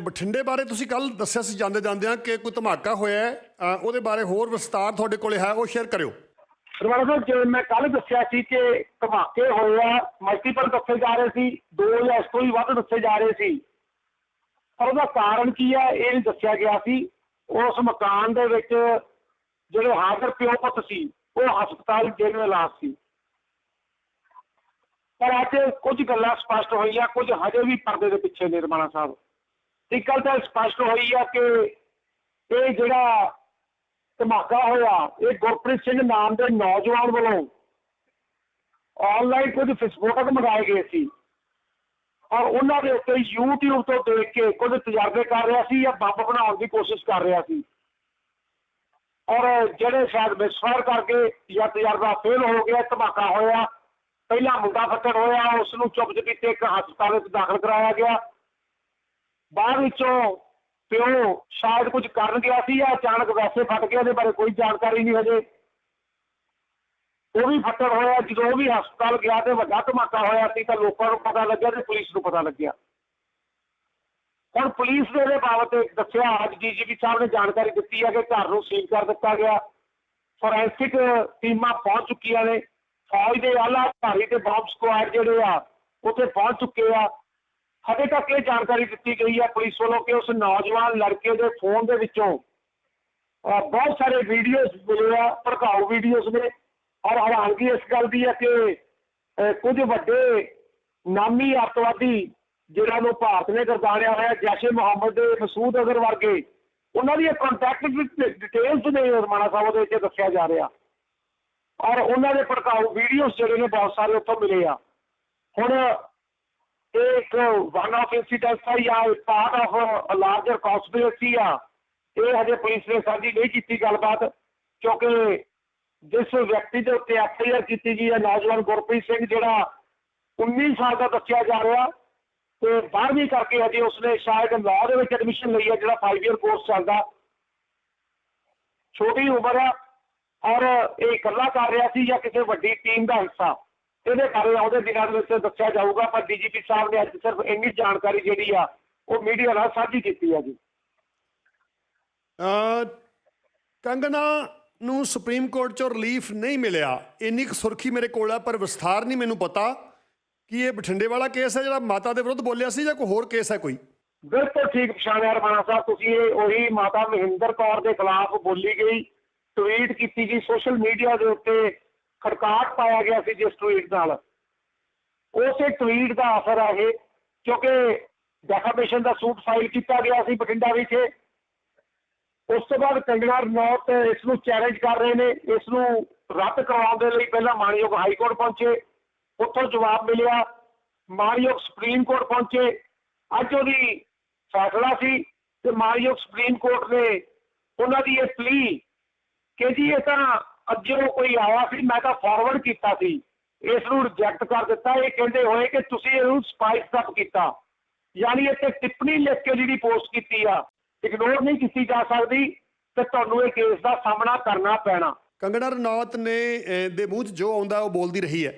ਬਠਿੰਡੇ ਬਾਰੇ ਤੁਸੀਂ ਕੱਲ ਦੱਸਿਆ ਸੀ ਜਾਂਦੇ ਜਾਂਦਿਆਂ ਕਿ ਕੋਈ ਧਮਾਕਾ ਹੋਇਆ ਹੈ ਉਹਦੇ ਬਾਰੇ ਹੋਰ ਵਿਸਤਾਰ ਤੁਹਾਡੇ ਕੋਲੇ ਹੈ ਉਹ ਸ਼ੇਅਰ ਕਰਿਓ। ਸਰਵਾਲਾ ਸਾਹਿਬ ਜਿਵੇਂ ਮੈਂ ਕੱਲ ਦੱਸਿਆ ਸੀ ਕਿ ਧਮਾਕੇ ਹੋਏ ਆ ਮਲਟੀਪਲ ਦੱਸੇ ਜਾ ਰਹੇ ਸੀ ਦੋ ਜਾਂ ਇਸ ਤੋਂ ਵੀ ਵੱਧ ਦੱਸੇ ਜਾ ਰਹੇ ਸੀ। ਪਰ ਉਹਦਾ ਕਾਰਨ ਕੀ ਹੈ ਇਹ ਨਹੀਂ ਦੱਸਿਆ ਗਿਆ ਸੀ। ਉਸ ਮਕਾਨ ਦੇ ਵਿੱਚ ਜਿਹੜੇ ਹਾਜ਼ਰ ਪਿਓ ਪੁੱਤ ਸੀ ਉਹ ਹਸਪਤਾਲ ਜੇਲ੍ਹ ਵਿੱਚ ਇਲਾਜ ਸੀ ਪਰ ਅੱਜ ਕੁਝ ਗੱਲਾਂ ਸਪਸ਼ਟ ਹੋਈਆਂ ਕੁਝ ਹਜੇ ਵੀ ਪਰਦੇ ਦੇ ਪਿੱਛੇ ਨਿਰਮਾਣਾ ਸਾਹਿਬ ਇੱਕ ਗੱਲ ਤਾਂ ਸਪਸ਼ਟ ਹੋਈ ਆ ਕਿ ਇਹ ਜਿਹੜਾ ਧਮਾਕਾ ਹੋਇਆ ਇਹ ਗੁਰਪ੍ਰੀਤ ਸਿੰਘ ਨਾਮ ਦੇ ਨੌਜਵਾਨ ਵੱਲੋਂ ਆਨਲਾਈਨ ਕੁਝ ਵਿਸਫੋਟਕ ਮੰਗਾਏ ਗਏ ਸੀ ਔਰ ਉਹਨਾਂ ਦੇ ਉੱਤੇ YouTube ਤੋਂ ਦੇਖ ਕੇ ਕੁਝ ਤਜਰਬੇ ਕਰ ਰਿਹਾ ਸੀ ਜਾਂ ਬੰਬ ਬਣਾਉਣ ਦੀ ਕੋਸ਼ਿਸ਼ ਕਰ ਰਿਹਾ ਸੀ ਔਰ ਜਿਹੜੇ ਸ਼ਾਇਦ ਮਿਸਫਾਇਰ ਕਰਕੇ ਜਾਂ ਤਜਰਬਾ ਫੇਲ ਹੋ ਗਿਆ, ਧਮਾਕਾ ਹੋਇਆ, ਪਹਿਲਾ ਮੁੰਡਾ ਫੱਟੜ ਹੋਇਆ ਉਸ ਨੂੰ ਚੁੱਪ ਚਪੀਤੇ ਇੱਕ ਹਸਪਤਾਲ ਵਿੱਚ ਦਾਖਲ ਕਰਾਇਆ ਗਿਆ। ਬਾਅਦ ਵਿੱਚੋਂ ਪਿਓ ਸ਼ਾਇਦ ਕੁਝ ਕਰਨ ਗਿਆ ਸੀ ਜਾਂ ਅਚਾਨਕ ਵੈਸੇ ਫਟ ਗਿਆ ਇਹਦੇ ਬਾਰੇ ਕੋਈ ਜਾਣਕਾਰੀ ਨਹੀਂ ਹਜੇ। ਉਹ ਵੀ ਫੱਟੜ ਹੋਇਆ, ਜਦੋਂ ਉਹ ਵੀ ਹਸਪਤਾਲ ਗਿਆ ਤੇ ਵੱਡਾ ਧਮਾਕਾ ਹੋਇਆ ਸੀ ਤਾਂ ਲੋਕਾਂ ਨੂੰ ਪਤਾ ਲੱਗਿਆ ਤੇ ਪੁਲਿਸ ਨੂੰ ਪਤਾ ਲੱਗਿਆ। ਹੁਣ ਪੁਲਿਸ ਨੇ ਇਹਦੇ ਬਾਬਤ ਦੱਸਿਆ, ਅੱਜ ਡੀਜੀਪੀ ਸਾਹਿਬ ਨੇ ਜਾਣਕਾਰੀ ਦਿੱਤੀ ਹੈ ਕਿ ਘਰ ਨੂੰ ਸੀਲ ਕਰ ਦਿੱਤਾ ਗਿਆ। ਫੋਰੈਂਸਿਕ ਟੀਮਾਂ ਪਹੁੰਚ ਚੁੱਕੀਆਂ ਨੇ। ਫੌਜ ਦੇ ਆਲਾ ਅਧਿਕਾਰੀ ਤੇ ਬੰਬ ਸਕੁਆਡ ਜਿਹੜੇ ਆ, ਉੱਥੇ ਪਹੁੰਚ ਚੁੱਕੇ ਆ। ਹਜੇ ਤੱਕ ਇਹ ਜਾਣਕਾਰੀ ਦਿੱਤੀ ਗਈ ਹੈ ਪੁਲਿਸ ਵੱਲੋਂ ਕਿ ਉਸ ਨੌਜਵਾਨ ਲੜਕੇ ਦੇ ਫੋਨ ਦੇ ਵਿੱਚੋਂ, ਅਹ ਬਹੁਤ ਸਾਰੇ ਵੀਡੀਓਜ਼ ਮਿਲੇ ਆ, ਭੜਕਾਊ ਵੀਡੀਓਜ਼ ਨੇ। ਔਰ ਹੈਰਾਨਗੀ ਇਸ ਗੱਲ ਦੀ ਹੈ ਕਿ, ਅਹ ਕੁਝ ਵੱਡੇ ਨਾਮੀ ਅੱਤਵਾਦੀ ਜਿਹੜਾ ਨੂੰ ਭਾਰਤ ਨੇ ਗਰਦਾਰਿਆ ਹੋਇਆ, ਜੈਸ਼ੇ ਮੁਹੰਮਦ ਮਸੂਦ ਅਜ਼ਹਰ ਵਰਗੇ, ਉਹਨਾਂ ਦੀਆਂ ਕੰਟੈਕਟ ਡਿਟੇਲਸ ਨੇ ਰਮਾਣਾ ਸਾਹਿਬ ਦੇ ਵਿੱਚ ਦੱਸਿਆ ਜਾ ਰਿਹਾ। ਔਰ ਉਹਨਾਂ ਦੇ ਭੜਕਾਊ ਵੀਡੀਓਜ਼ ਜਿਹੜੇ ਨੇ ਬਹੁਤ ਸਾਰੇ ਉੱਥੋਂ ਮਿਲੇ ਆ। ਹੁਣ ਇਹ ਇੱਕ ਵਨ ਆਫ ਇਨਸੀਡੈਂਟ ਹੈ ਜਾਂ part of a larger conspiracy ਆ, ਇਹ ਹਜੇ ਪੁਲਿਸ ਨੇ ਸਾਡੀ ਨਹੀਂ ਕੀਤੀ ਗੱਲਬਾਤ, ਕਿਉਂਕਿ ਜਿਸ ਵਿਅਕਤੀ ਦੇ ਉੱਤੇ ਐਫਆਈਆਰ ਕੀਤੀ ਗਈ ਹੈ, ਨੌਜਵਾਨ ਗੁਰਪ੍ਰੀਤ ਸਿੰਘ, ਜਿਹੜਾ 19 ਸਾਲ ਦਾ ਦੱਸਿਆ ਜਾ ਰਿਹਾ। ਤੇ 12ਵੀਂ ਕਰਕੇ ਹਜੇ ਉਸਨੇ ਸ਼ਾਇਦ ਲਾਅ ਦੇ ਵਿੱਚ ਐਡਮਿਸ਼ਨ ਲਈ ਹੈ, ਜਿਹੜਾ 5 ਇਅਰ ਕੋਰਸ ਚੱਲਦਾ। ਛੋਟੀ ਉਮਰ ਆ ਔਰ ਇਹ ਇਕੱਲਾ ਕਰ ਰਿਹਾ ਸੀ ਜਾਂ ਕਿਸੇ ਵੱਡੀ ਟੀਮ ਦਾ ਹਿੱਸਾ? ਇਹਦੇ ਬਾਰੇ ਆਉਂਦੇ ਦਿਨਾਂ ਦੇ ਵਿੱਚ ਦੱਸਿਆ ਜਾਊਗਾ, ਪਰ ਡੀਜੀਪੀ ਸਾਹਿਬ ਨੇ ਅੱਜ ਸਿਰਫ ਇੰਨੀ ਜਾਣਕਾਰੀ ਜਿਹੜੀ ਆ, ਉਹ ਮੀਡੀਆ ਨਾਲ ਸਾਂਝੀ ਕੀਤੀ ਆ ਜੀ। ਕੰਗਨਾ ਨੂੰ ਸੁਪਰੀਮ ਕੋਰਟ ਚੋਂ ਰਿਲੀਫ ਨਹੀਂ ਮਿਲਿਆ। ਇੰਨੀ ਕੁ ਸੁਰਖੀ ਮੇਰੇ ਕੋਲ ਆ, ਪਰ ਵਿਸਥਾਰ ਨਹੀਂ ਮੈਨੂੰ ਪਤਾ। ਕਿ ਇਹ ਬਠਿੰਡੇ ਵਾਲਾ ਕੇਸ ਹੈ ਜਿਹੜਾ ਮਾਤਾ ਦੇ ਵਿਰੁੱਧ ਬੋਲਿਆ ਸੀ ਜਾਂ ਕੋਈ ਹੋਰ ਕੇਸ ਹੈ ਕੋਈ? ਬਿਲਕੁਲ ਠੀਕ ਪਛਾਣਿਆ ਰਮਾਣਾ ਸਾਹਿਬ, ਤੁਸੀਂ ਇਹ ਉਹੀ ਮਾਤਾ ਮਹਿੰਦਰ ਕੌਰ ਦੇ ਖਿਲਾਫ ਬੋਲੀ ਗਈ ਟਵੀਟ ਕੀਤੀ ਗਈ ਸੋਸ਼ਲ ਮੀਡੀਆ ਦੇ ਉੱਤੇ ਖੜਕਾਟ ਪਾਇਆ ਗਿਆ ਸੀ ਜਿਸ ਟਵੀਟ ਨਾਲ। ਉਸੇ ਟਵੀਟ ਦਾ ਅਸਰ ਹੈ ਇਹ, ਕਿਉਂਕਿ ਡੈਫਾਮੇਸ਼ਨ ਦਾ ਸੂਟ ਫਾਈਲ ਕੀਤਾ ਗਿਆ ਸੀ ਬਠਿੰਡਾ ਵਿਖੇ। ਉਸ ਤੋਂ ਬਾਅਦ ਕੰਗਨਾ ਰਣੌਤ ਇਸ ਨੂੰ ਚੈਲੰਜ ਕਰ ਰਹੇ ਨੇ, ਇਸ ਨੂੰ ਰੱਦ ਕਰਵਾਉਣ ਦੇ ਲਈ ਪਹਿਲਾਂ ਮਾਨਯੋਗ ਹਾਈ ਕੋਰਟ ਪਹੁੰਚੇ। ਉੱਥੋਂ ਜਵਾਬ ਮਿਲਿਆ ਮਾਨਯੋਗ ਸੁਪਰੀਮ ਕੋਰਟ ਪਹੁੰਚੇ। ਅੱਜ ਉਹਦੀ ਫੈਸਲਾ ਸੀ ਤੇ ਮਾਨਯੋਗ ਸੁਪਰੀਮ ਕੋਰਟ ਨੇ ਉਹਨਾਂ ਦੀ ਇਹ ਪਲੀ ਕਿ ਜੀ ਇਹ ਤਾਂ ਅੱਜੋਂ ਕੋਈ ਆਇਆ ਸੀ, ਮੈਂ ਤਾਂ ਫਾਰਵਰਡ ਕੀਤਾ ਸੀ। ਇਸ ਨੂੰ ਰਿਜੈਕਟ ਕਰ ਦਿੱਤਾ। ਇਹ ਕਹਿੰਦੇ ਹੋਏ ਕਿ ਤੁਸੀਂ ਇਹਨੂੰ ਸਪਾਈਸ ਅਪ ਕੀਤਾ। ਯਾਨੀ ਇੱਥੇ ਟਿੱਪਣੀ ਲਿਖ ਕੇ ਜਿਹੜੀ ਪੋਸਟ ਕੀਤੀ ਆ ਇਗਨੋਰ ਨਹੀਂ ਕੀਤੀ ਜਾ ਸਕਦੀ ਤੇ ਤੁਹਾਨੂੰ ਇਹ ਕੇਸ ਦਾ ਸਾਹਮਣਾ ਕਰਨਾ ਪੈਣਾ। ਕੰਗਨਾ ਰਣੌਤ ਨੇ ਦੇ ਮੂੰਹ 'ਚ ਜੋ ਆਉਂਦਾ ਉਹ ਬੋਲਦੀ ਰਹੀ ਹੈ।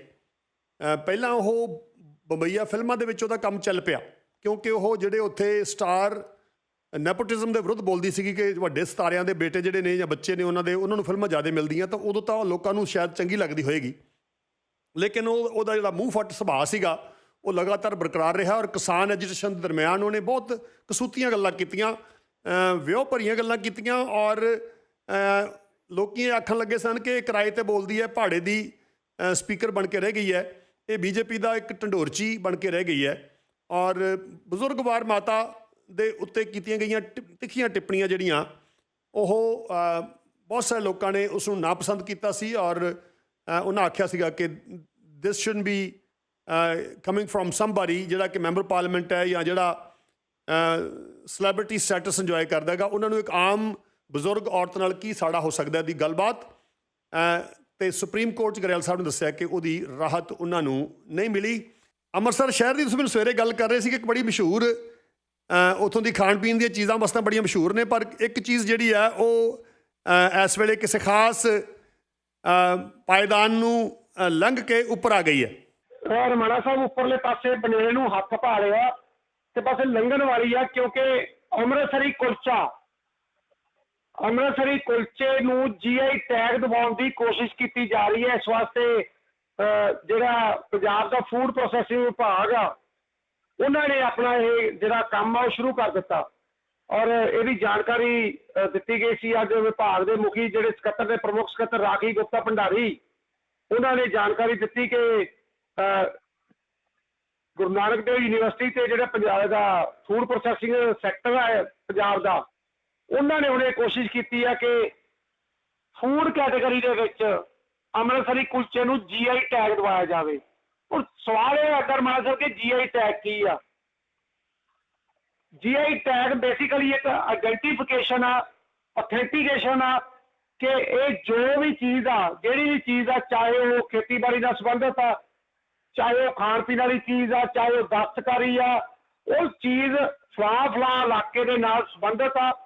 ਪਹਿਲਾਂ ਉਹ ਬੰਬਈਆ ਫਿਲਮਾਂ ਦੇ ਵਿੱਚ ਉਹਦਾ ਕੰਮ ਚੱਲ ਪਿਆ ਕਿਉਂਕਿ ਉਹ ਜਿਹੜੇ ਉੱਥੇ ਸਟਾਰ ਨੈਪੋਟਿਜ਼ਮ ਦੇ ਵਿਰੁੱਧ ਬੋਲਦੀ ਸੀਗੀ ਕਿ ਵੱਡੇ ਸਿਤਾਰਿਆਂ ਦੇ ਬੇਟੇ ਜਿਹੜੇ ਨੇ ਜਾਂ ਬੱਚੇ ਨੇ ਉਹਨਾਂ ਦੇ ਉਹਨਾਂ ਨੂੰ ਫਿਲਮਾਂ ਜ਼ਿਆਦਾ ਮਿਲਦੀਆਂ ਤਾਂ ਉਦੋਂ ਤਾਂ ਲੋਕਾਂ ਨੂੰ ਸ਼ਾਇਦ ਚੰਗੀ ਲੱਗਦੀ ਹੋਏਗੀ। ਲੇਕਿਨ ਉਹ ਉਹਦਾ ਜਿਹੜਾ ਮੂੰਹ ਫੱਟ ਸੁਭਾਅ ਸੀਗਾ ਉਹ ਲਗਾਤਾਰ ਬਰਕਰਾਰ ਰਿਹਾ ਔਰ ਕਿਸਾਨ ਐਜੀਟੇਸ਼ਨ ਦੇ ਦਰਮਿਆਨ ਉਹਨੇ ਬਹੁਤ ਕਸੂਤੀਆਂ ਗੱਲਾਂ ਕੀਤੀਆਂ ਅ, ਵਿਉ ਭਰੀਆਂ ਗੱਲਾਂ ਕੀਤੀਆਂ ਔਰ ਅ, ਲੋਕੀ ਆਖਣ ਲੱਗੇ ਸਨ ਕਿ ਕਿਰਾਏ ਤੇ ਬੋਲਦੀ ਹੈ ਪਹਾੜੇ ਦੀ ਸਪੀਕਰ ਬਣ ਕੇ ਰਹਿ ਗਈ ਹੈ। ਇਹ ਬੀਜੇਪੀ ਦਾ ਇੱਕ ਢੰਡੋਰਚੀ ਬਣ ਕੇ ਰਹਿ ਗਈ ਹੈ। ਔਰ ਬਜ਼ੁਰਗਵਾਰ ਮਾਤਾ ਦੇ ਉੱਤੇ ਕੀਤੀਆਂ ਗਈਆਂ ਟਿ- ਤਿੱਖੀਆਂ ਟਿੱਪਣੀਆਂ ਜਿਹੜੀਆਂ, ਉਹ ਬਹੁਤ ਸਾਰੇ ਲੋਕਾਂ ਨੇ ਉਸ ਨੂੰ ਨਾਪਸੰਦ ਕੀਤਾ ਸੀ ਔਰ ਉਹਨਾਂ ਆਖਿਆ ਸੀਗਾ ਕਿ this should be coming from somebody ਜਿਹੜਾ ਕਿ ਮੈਂਬਰ ਪਾਰਲੀਮੈਂਟ ਹੈ ਜਾਂ ਜਿਹੜਾ ਸੈਲੀਬ੍ਰਿਟੀ ਸਟੇਟਸ ਇੰਜੋਏ ਕਰਦਾ ਹੈਗਾ, ਉਹਨਾਂ ਨੂੰ ਇੱਕ ਆਮ ਬਜ਼ੁਰਗ ਔਰਤ ਨਾਲ ਕੀ ਸਾੜਾ ਹੋ ਸਕਦਾ ਹੈ ਦੀ ਗੱਲਬਾਤ। ਤੇ ਸੁਪਰੀਮ ਕੋਰਟ ਚ ਗਰੇਵਾਲ ਸਾਹਿਬ ਨੇ ਦੱਸਿਆ ਕਿ ਉਹਦੀ ਰਾਹਤ ਉਹਨਾਂ ਨੂੰ ਨਹੀਂ ਮਿਲੀ। ਅੰਮ੍ਰਿਤਸਰ ਸ਼ਹਿਰ ਦੀ ਤੁਸੀਂ ਮੈਨੂੰ ਸਵੇਰੇ ਗੱਲ ਕਰ ਰਹੇ ਸੀ ਕਿ ਇੱਕ ਬੜੀ ਮਸ਼ਹੂਰ ਅ, ਉੱਥੋਂ ਦੀ ਖਾਣ ਪੀਣ ਦੀਆਂ ਚੀਜ਼ਾਂ ਵਸਤਾਂ ਬੜੀਆਂ ਮਸ਼ਹੂਰ ਨੇ ਪਰ ਇੱਕ ਚੀਜ਼ ਜਿਹੜੀ ਹੈ ਉਹ ਇਸ ਵੇਲੇ ਕਿਸੇ ਖਾਸ ਅ, ਪਾਇਦਾਨ ਨੂੰ ਲੰਘ ਕੇ ਉੱਪਰ ਆ ਗਈ ਹੈ। ਔਰ ਰਮਾਣਾ ਸਾਹਿਬ ਉੱਪਰਲੇ ਪਾਸੇ ਬਨੇਰੇ ਨੂੰ ਹੱਥ ਪਾ ਲਿਆ ਤੇ ਬਸ ਲੰਘਣ ਵਾਲੀ ਆ ਕਿਉਂਕਿ ਅੰਮ੍ਰਿਤਸਰੀ ਕੁਲਚਾ ਅੰਮ੍ਰਿਤਸਰੀ ਕੁਲਚੇ ਨੂੰ ਜੀਆਈ ਟੈਗ ਦਿਵਾਉਣ ਦੀ ਕੋਸ਼ਿਸ਼ ਕੀਤੀ ਜਾ ਰਹੀ ਹੈ। ਇਸ ਵਾਸਤੇ ਜਿਹੜਾ ਪੰਜਾਬ ਦਾ ਫੂਡ ਪ੍ਰੋਸੈਸਿੰਗ ਵਿਭਾਗ ਆ, ਉਹਨਾਂ ਨੇ ਆਪਣਾ ਇਹ ਜਿਹੜਾ ਕੰਮ ਆ, ਉਹ ਸ਼ੁਰੂ ਕਰ ਦਿੱਤਾ। ਔਰ ਇਹਦੀ ਜਾਣਕਾਰੀ ਦਿੱਤੀ ਗਈ ਸੀ। ਅੱਜ ਵਿਭਾਗ ਦੇ ਮੁਖੀ ਜਿਹੜੇ ਸਕੱਤਰ ਦੇ ਪ੍ਰਮੁੱਖ ਸਕੱਤਰ ਰਾਖੀ ਗੁਪਤਾ ਭੰਡਾਰੀ, ਉਹਨਾਂ ਨੇ ਜਾਣਕਾਰੀ ਦਿੱਤੀ ਕਿ ਗੁਰੂ ਨਾਨਕ ਦੇਵ ਯੂਨੀਵਰਸਿਟੀ ਤੇ ਜਿਹੜਾ ਪੰਜਾਬ ਦਾ ਫੂਡ ਪ੍ਰੋਸੈਸਿੰਗ ਸੈਕਟਰ ਹੈ ਪੰਜਾਬ ਦਾ ਉਹਨਾਂ ਨੇ ਹੁਣੇ ਕੋਸ਼ਿਸ਼ ਕੀਤੀ ਆ ਕਿ ਫੂਡ ਕੈਟਾਗਰੀ ਦੇ ਵਿੱਚ ਅੰਮ੍ਰਿਤਸਰੀ ਕੁਲਚੇ ਨੂੰ ਜੀਆਈ ਟੈਗ ਦਵਾਇਆ ਜਾਵੇ। ਹੁਣ ਸਵਾਲ ਇਹ ਅਗਰ ਮੰਨ ਸਕ ਕਿ ਜੀਆਈ ਟੈਗ ਕੀ ਆ? ਜੀਆਈ ਟੈਗ ਬੇਸਿਕਲੀ ਇੱਕ ਆਇਡੈਂਟੀਫਿਕੇਸ਼ਨ ਆ ਅਥੈਂਟੀਕੇਸ਼ਨ ਆ, ਕਿ ਇਹ ਜੋ ਵੀ ਚੀਜ਼ ਆ, ਜਿਹੜੀ ਵੀ ਚੀਜ਼ ਆ, ਚਾਹੇ ਉਹ ਖੇਤੀਬਾੜੀ ਨਾਲ ਸੰਬੰਧਿਤ ਆ, ਚਾਹੇ ਉਹ ਖਾਣ ਪੀਣ ਵਾਲੀ ਚੀਜ਼ ਆ, ਚਾਹੇ ਉਹ ਦਸਤਕਾਰੀ ਆ, ਉਹ ਚੀਜ਼ ਫਲਾਂ ਫਲਾਂ ਇਲਾਕੇ ਦੇ ਨਾਲ ਸੰਬੰਧਿਤ ਆ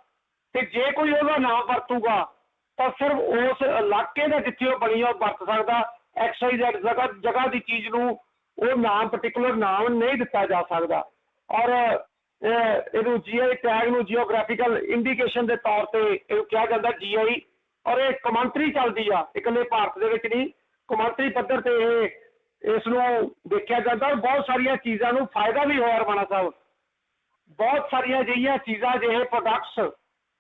ਤੇ ਜੇ ਕੋਈ ਉਹਦਾ ਨਾਮ ਵਰਤੂਗਾ, ਤਾਂ ਸਿਰਫ ਉਸ ਇਲਾਕੇ ਦਾ ਜਿੱਥੇ ਉਹ ਬਣੀ ਆ, ਉਹ ਵਰਤ ਸਕਦਾ। ਐਕਸਾਈਜ਼ ਜਗ੍ਹਾ ਜਗ੍ਹਾ ਦੀ ਚੀਜ਼ ਨੂੰ ਉਹ ਨਾਮ ਪਾਰਟਿਕੂਲਰ ਨਾਮ ਨਹੀਂ ਦਿੱਤਾ ਜਾ ਸਕਦਾ। ਔਰ ਇਹ- ਇਹਨੂੰ ਜੀਆਈ ਟੈਗ ਨੂੰ ਜੀਓਗ੍ਰਾਫੀਕਲ ਇੰਡੀਕੇਸ਼ਨ ਦੇ ਤੌਰ ਤੇ ਇਹਨੂੰ ਕਿਹਾ ਜਾਂਦਾ ਜੀਆਈ ਔਰ ਇਹ ਕੌਮਾਂਤਰੀ ਚੱਲਦੀ ਆ, ਇਕੱਲੇ ਭਾਰਤ ਦੇ ਵਿੱਚ ਨਹੀਂ, ਕੌਮਾਂਤਰੀ ਪੱਧਰ ਤੇ ਇਹ, ਇਸ ਨੂੰ ਦੇਖਿਆ ਜਾਂਦਾ। ਔਰ ਬਹੁਤ ਸਾਰੀਆਂ ਚੀਜ਼ਾਂ ਨੂੰ ਫਾਇਦਾ ਵੀ ਹੋਇਆ ਰਮਾਣਾ ਸਾਹਿਬ। ਬਹੁਤ ਸਾਰੀਆਂ ਅਜਿਹੀਆਂ ਚੀਜ਼ਾਂ ਜਿਹੇ ਪ੍ਰੋਡਕਟਸ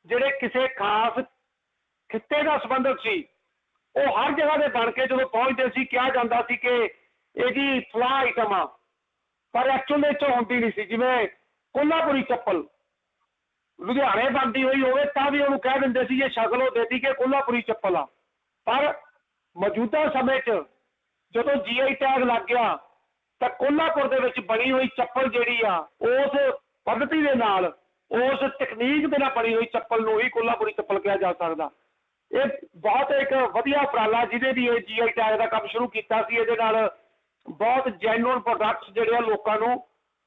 ਜਿਹੜੇ ਕਿਸੇ ਖਾਸ ਖਿੱਤੇ ਨਾਲ ਸੰਬੰਧਿਤ ਸੀ, ਉਹ ਹਰ ਜਗ੍ਹਾ ਤੇ ਬਣ ਕੇ ਜਦੋਂ ਪਹੁੰਚਦੇ ਸੀ, ਕਿਹਾ ਜਾਂਦਾ ਸੀ ਕਿ ਇਹ ਜੀ ਆਈਟਮ ਆ, ਪਰ ਐਕਚੁਅਲ ਵਿੱਚ ਹੁੰਦੀ ਨਹੀਂ ਸੀ। ਜਿਵੇਂ ਕੋਲਾਪੁਰੀ ਚੱਪਲ ਲੁਧਿਆਣੇ ਬਣਦੀ ਹੋਈ ਹੋਵੇ, ਤਾਂ ਵੀ ਉਹਨੂੰ ਕਹਿ ਦਿੰਦੇ ਸੀ, ਇਹ ਸ਼ਕਲ ਉਹ ਦੇਤੀ ਕਿ ਕੋਲਾਪੁਰੀ ਚੱਪਲ ਆ। ਪਰ ਮੌਜੂਦਾ ਸਮੇਂ 'ਚ ਜਦੋਂ ਜੀਆਈ ਟੈਗ ਲੱਗ ਗਿਆ, ਤਾਂ ਕੋਲਾਪੁਰ ਦੇ ਵਿੱਚ ਬਣੀ ਹੋਈ ਚੱਪਲ ਜਿਹੜੀ ਆ, ਉਸ ਪੱਧਤੀ ਦੇ ਨਾਲ ਉਸ ਤਕਨੀਕ ਦੇ ਨਾਲ ਬਣੀ ਹੋਈ ਚੱਪਲ ਨੂੰ ਹੀ ਕੋਲਾਪੁਰੀ ਚੱਪਲ ਕਿਹਾ ਜਾ ਸਕਦਾ। ਇਹ ਬਹੁਤ ਇੱਕ ਵਧੀਆ ਉਪਰਾਲਾ ਜਿਹਦੇ ਦੀ ਇਹ ਜੀਆਈ ਟੈਗ ਦਾ ਕੰਮ ਸ਼ੁਰੂ ਕੀਤਾ ਸੀ, ਇਹਦੇ ਨਾਲ ਬਹੁਤ ਜੈਨੂਅਲ ਪ੍ਰੋਡਕਟਸ ਜਿਹੜੇ ਆ ਲੋਕਾਂ ਨੂੰ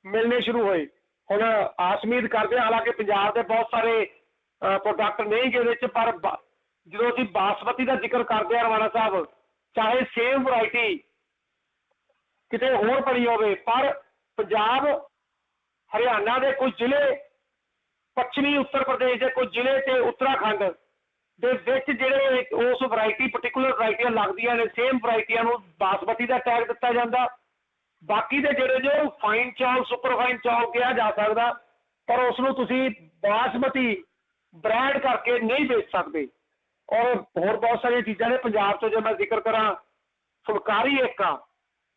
ਮਿਲਣੇ ਸ਼ੁਰੂ ਹੋਏ। ਹੁਣ ਆਸ ਕਰਦੇ ਹਾਲਾਂਕਿ ਪੰਜਾਬ ਦੇ ਬਹੁਤ ਸਾਰੇ ਪ੍ਰੋਡਕਟ ਨਹੀਂ ਗਏ ਵਿੱਚ, ਪਰ ਜਦੋਂ ਅਸੀਂ ਬਾਸਮਤੀ ਦਾ ਜ਼ਿਕਰ ਕਰਦੇ ਹਾਂ ਰਵਾਣਾ ਸਾਹਿਬ, ਚਾਹੇ ਸੇਮ ਵੈਰਾਈਟੀ ਕਿਤੇ ਹੋਰ ਬਣੀ ਹੋਵੇ, ਪਰ ਪੰਜਾਬ ਹਰਿਆਣਾ ਦੇ ਕੁਝ ਜ਼ਿਲ੍ਹੇ ਪੱਛਮੀ ਉੱਤਰ ਪ੍ਰਦੇਸ਼ ਦੇ ਕੁਝ ਜ਼ਿਲ੍ਹੇ ਤੇ ਉੱਤਰਾਖੰਡ ਦੇ ਵਿੱਚ ਜਿਹੜੇ ਉਸ ਵੈਰਾਈਟੀ ਪਾਰਟਿਕੂਲਰ ਵੈਰਾਈਟੀਆਂ ਲੱਗਦੀਆਂ ਨੇ ਸੇਮ ਵੈਰਾਈਟੀਆਂ ਨੂੰ ਬਾਸਮਤੀ ਦਾ ਟੈਗ ਦਿੱਤਾ ਜਾਂਦਾ। ਬਾਕੀ ਦੇ ਜਿਹੜੇ ਜੋ ਫਾਈਨ ਚੌਲ ਸੁਪਰ ਫਾਈਨ ਚੌਲ ਕਿਹਾ ਜਾ ਸਕਦਾ, ਪਰ ਉਸ ਨੂੰ ਤੁਸੀਂ ਬਾਸਮਤੀ ਬ੍ਰਾਂਡ ਕਰਕੇ ਨਹੀਂ ਵੇਚ ਸਕਦੇ। ਔਰ ਹੋਰ ਬਹੁਤ ਸਾਰੀਆਂ ਚੀਜ਼ਾਂ ਨੇ, ਪੰਜਾਬ ਤੋਂ ਜੇ ਮੈਂ ਜ਼ਿਕਰ ਕਰਾਂ, ਫੁਲਕਾਰੀ ਇੱਕ ਆ।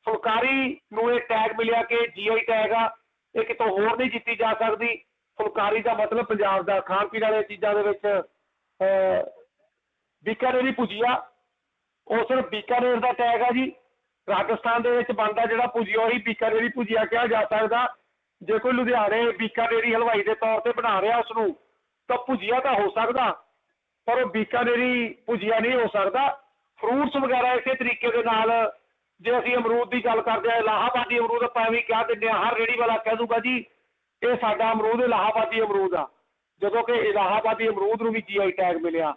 ਫੁਲਕਾਰੀ ਨੂੰ ਇਹ ਟੈਗ ਮਿਲਿਆ ਕਿ ਜੀਆਈ ਟੈਗ ਆ, ਇਹ ਕਿਤੋਂ ਹੋਰ ਨਹੀਂ ਜਿੱਤੀ ਜਾ ਸਕਦੀ। ਫੁਲਕਾਰੀ ਦਾ ਮਤਲਬ ਪੰਜਾਬ ਦਾ ਖਾਣ ਪੀਣ ਵਾਲੀਆਂ ਚੀਜ਼ਾਂ ਦੇ ਵਿੱਚ ਅਹ, ਬੀਕਾਨੇਰੀ ਭੁਜੀਆ ਉਹ ਸਿਰਫ ਬੀਕਾਨੇਰ ਦਾ ਟੈਗ ਆ ਜੀ। ਰਾਜਸਥਾਨ ਦੇ ਵਿੱਚ ਬਣਦਾ ਜਿਹੜਾ ਭੁਜੀਆ ਉਹੀ ਬੀਕਾਨੇਰੀ ਭੁਜੀਆ ਕਿਹਾ ਜਾ ਸਕਦਾ। ਜੇ ਕੋਈ ਲੁਧਿਆਣੇ ਬੀਕਾਨੇਰੀ ਹਲਵਾਈ ਦੇ ਤੌਰ ਤੇ ਬਣਾ ਰਿਹਾ ਉਸ ਨੂੰ ਤਾਂ ਭੁਜੀਆ ਤਾਂ ਹੋ ਸਕਦਾ। ਪਰ ਉਹ ਬੀਕਾਨੇਰੀ ਭੁਜੀਆ ਨਹੀਂ ਹੋ ਸਕਦਾ। ਫਰੂਟਸ ਵਗੈਰਾ ਇਸੇ ਤਰੀਕੇ ਦੇ ਨਾਲ ਜੇ ਅਸੀਂ ਅਮਰੂਦ ਦੀ ਗੱਲ ਕਰਦੇ ਆ ਇਲਾਹਾਬਾਦੀ ਅਮਰੂਦ ਆਪਾਂ ਵੀ ਕਹਿ ਦਿੰਦੇ ਆ ਹਰ ਰੇੜੀ ਵਾਲਾ ਕਹਿ ਦੂਗਾ ਜੀ ਇਹ ਸਾਡਾ ਅਮਰੂਦ ਇਲਾਹਾਬਾਦੀ ਅਮਰੂਦ ਆ। ਜਦੋਂ ਕਿ ਇਲਾਹਾਬਾਦੀ ਅਮਰੂਦ ਨੂੰ ਵੀ ਜੀਆਈ ਟੈਗ ਮਿਲਿਆ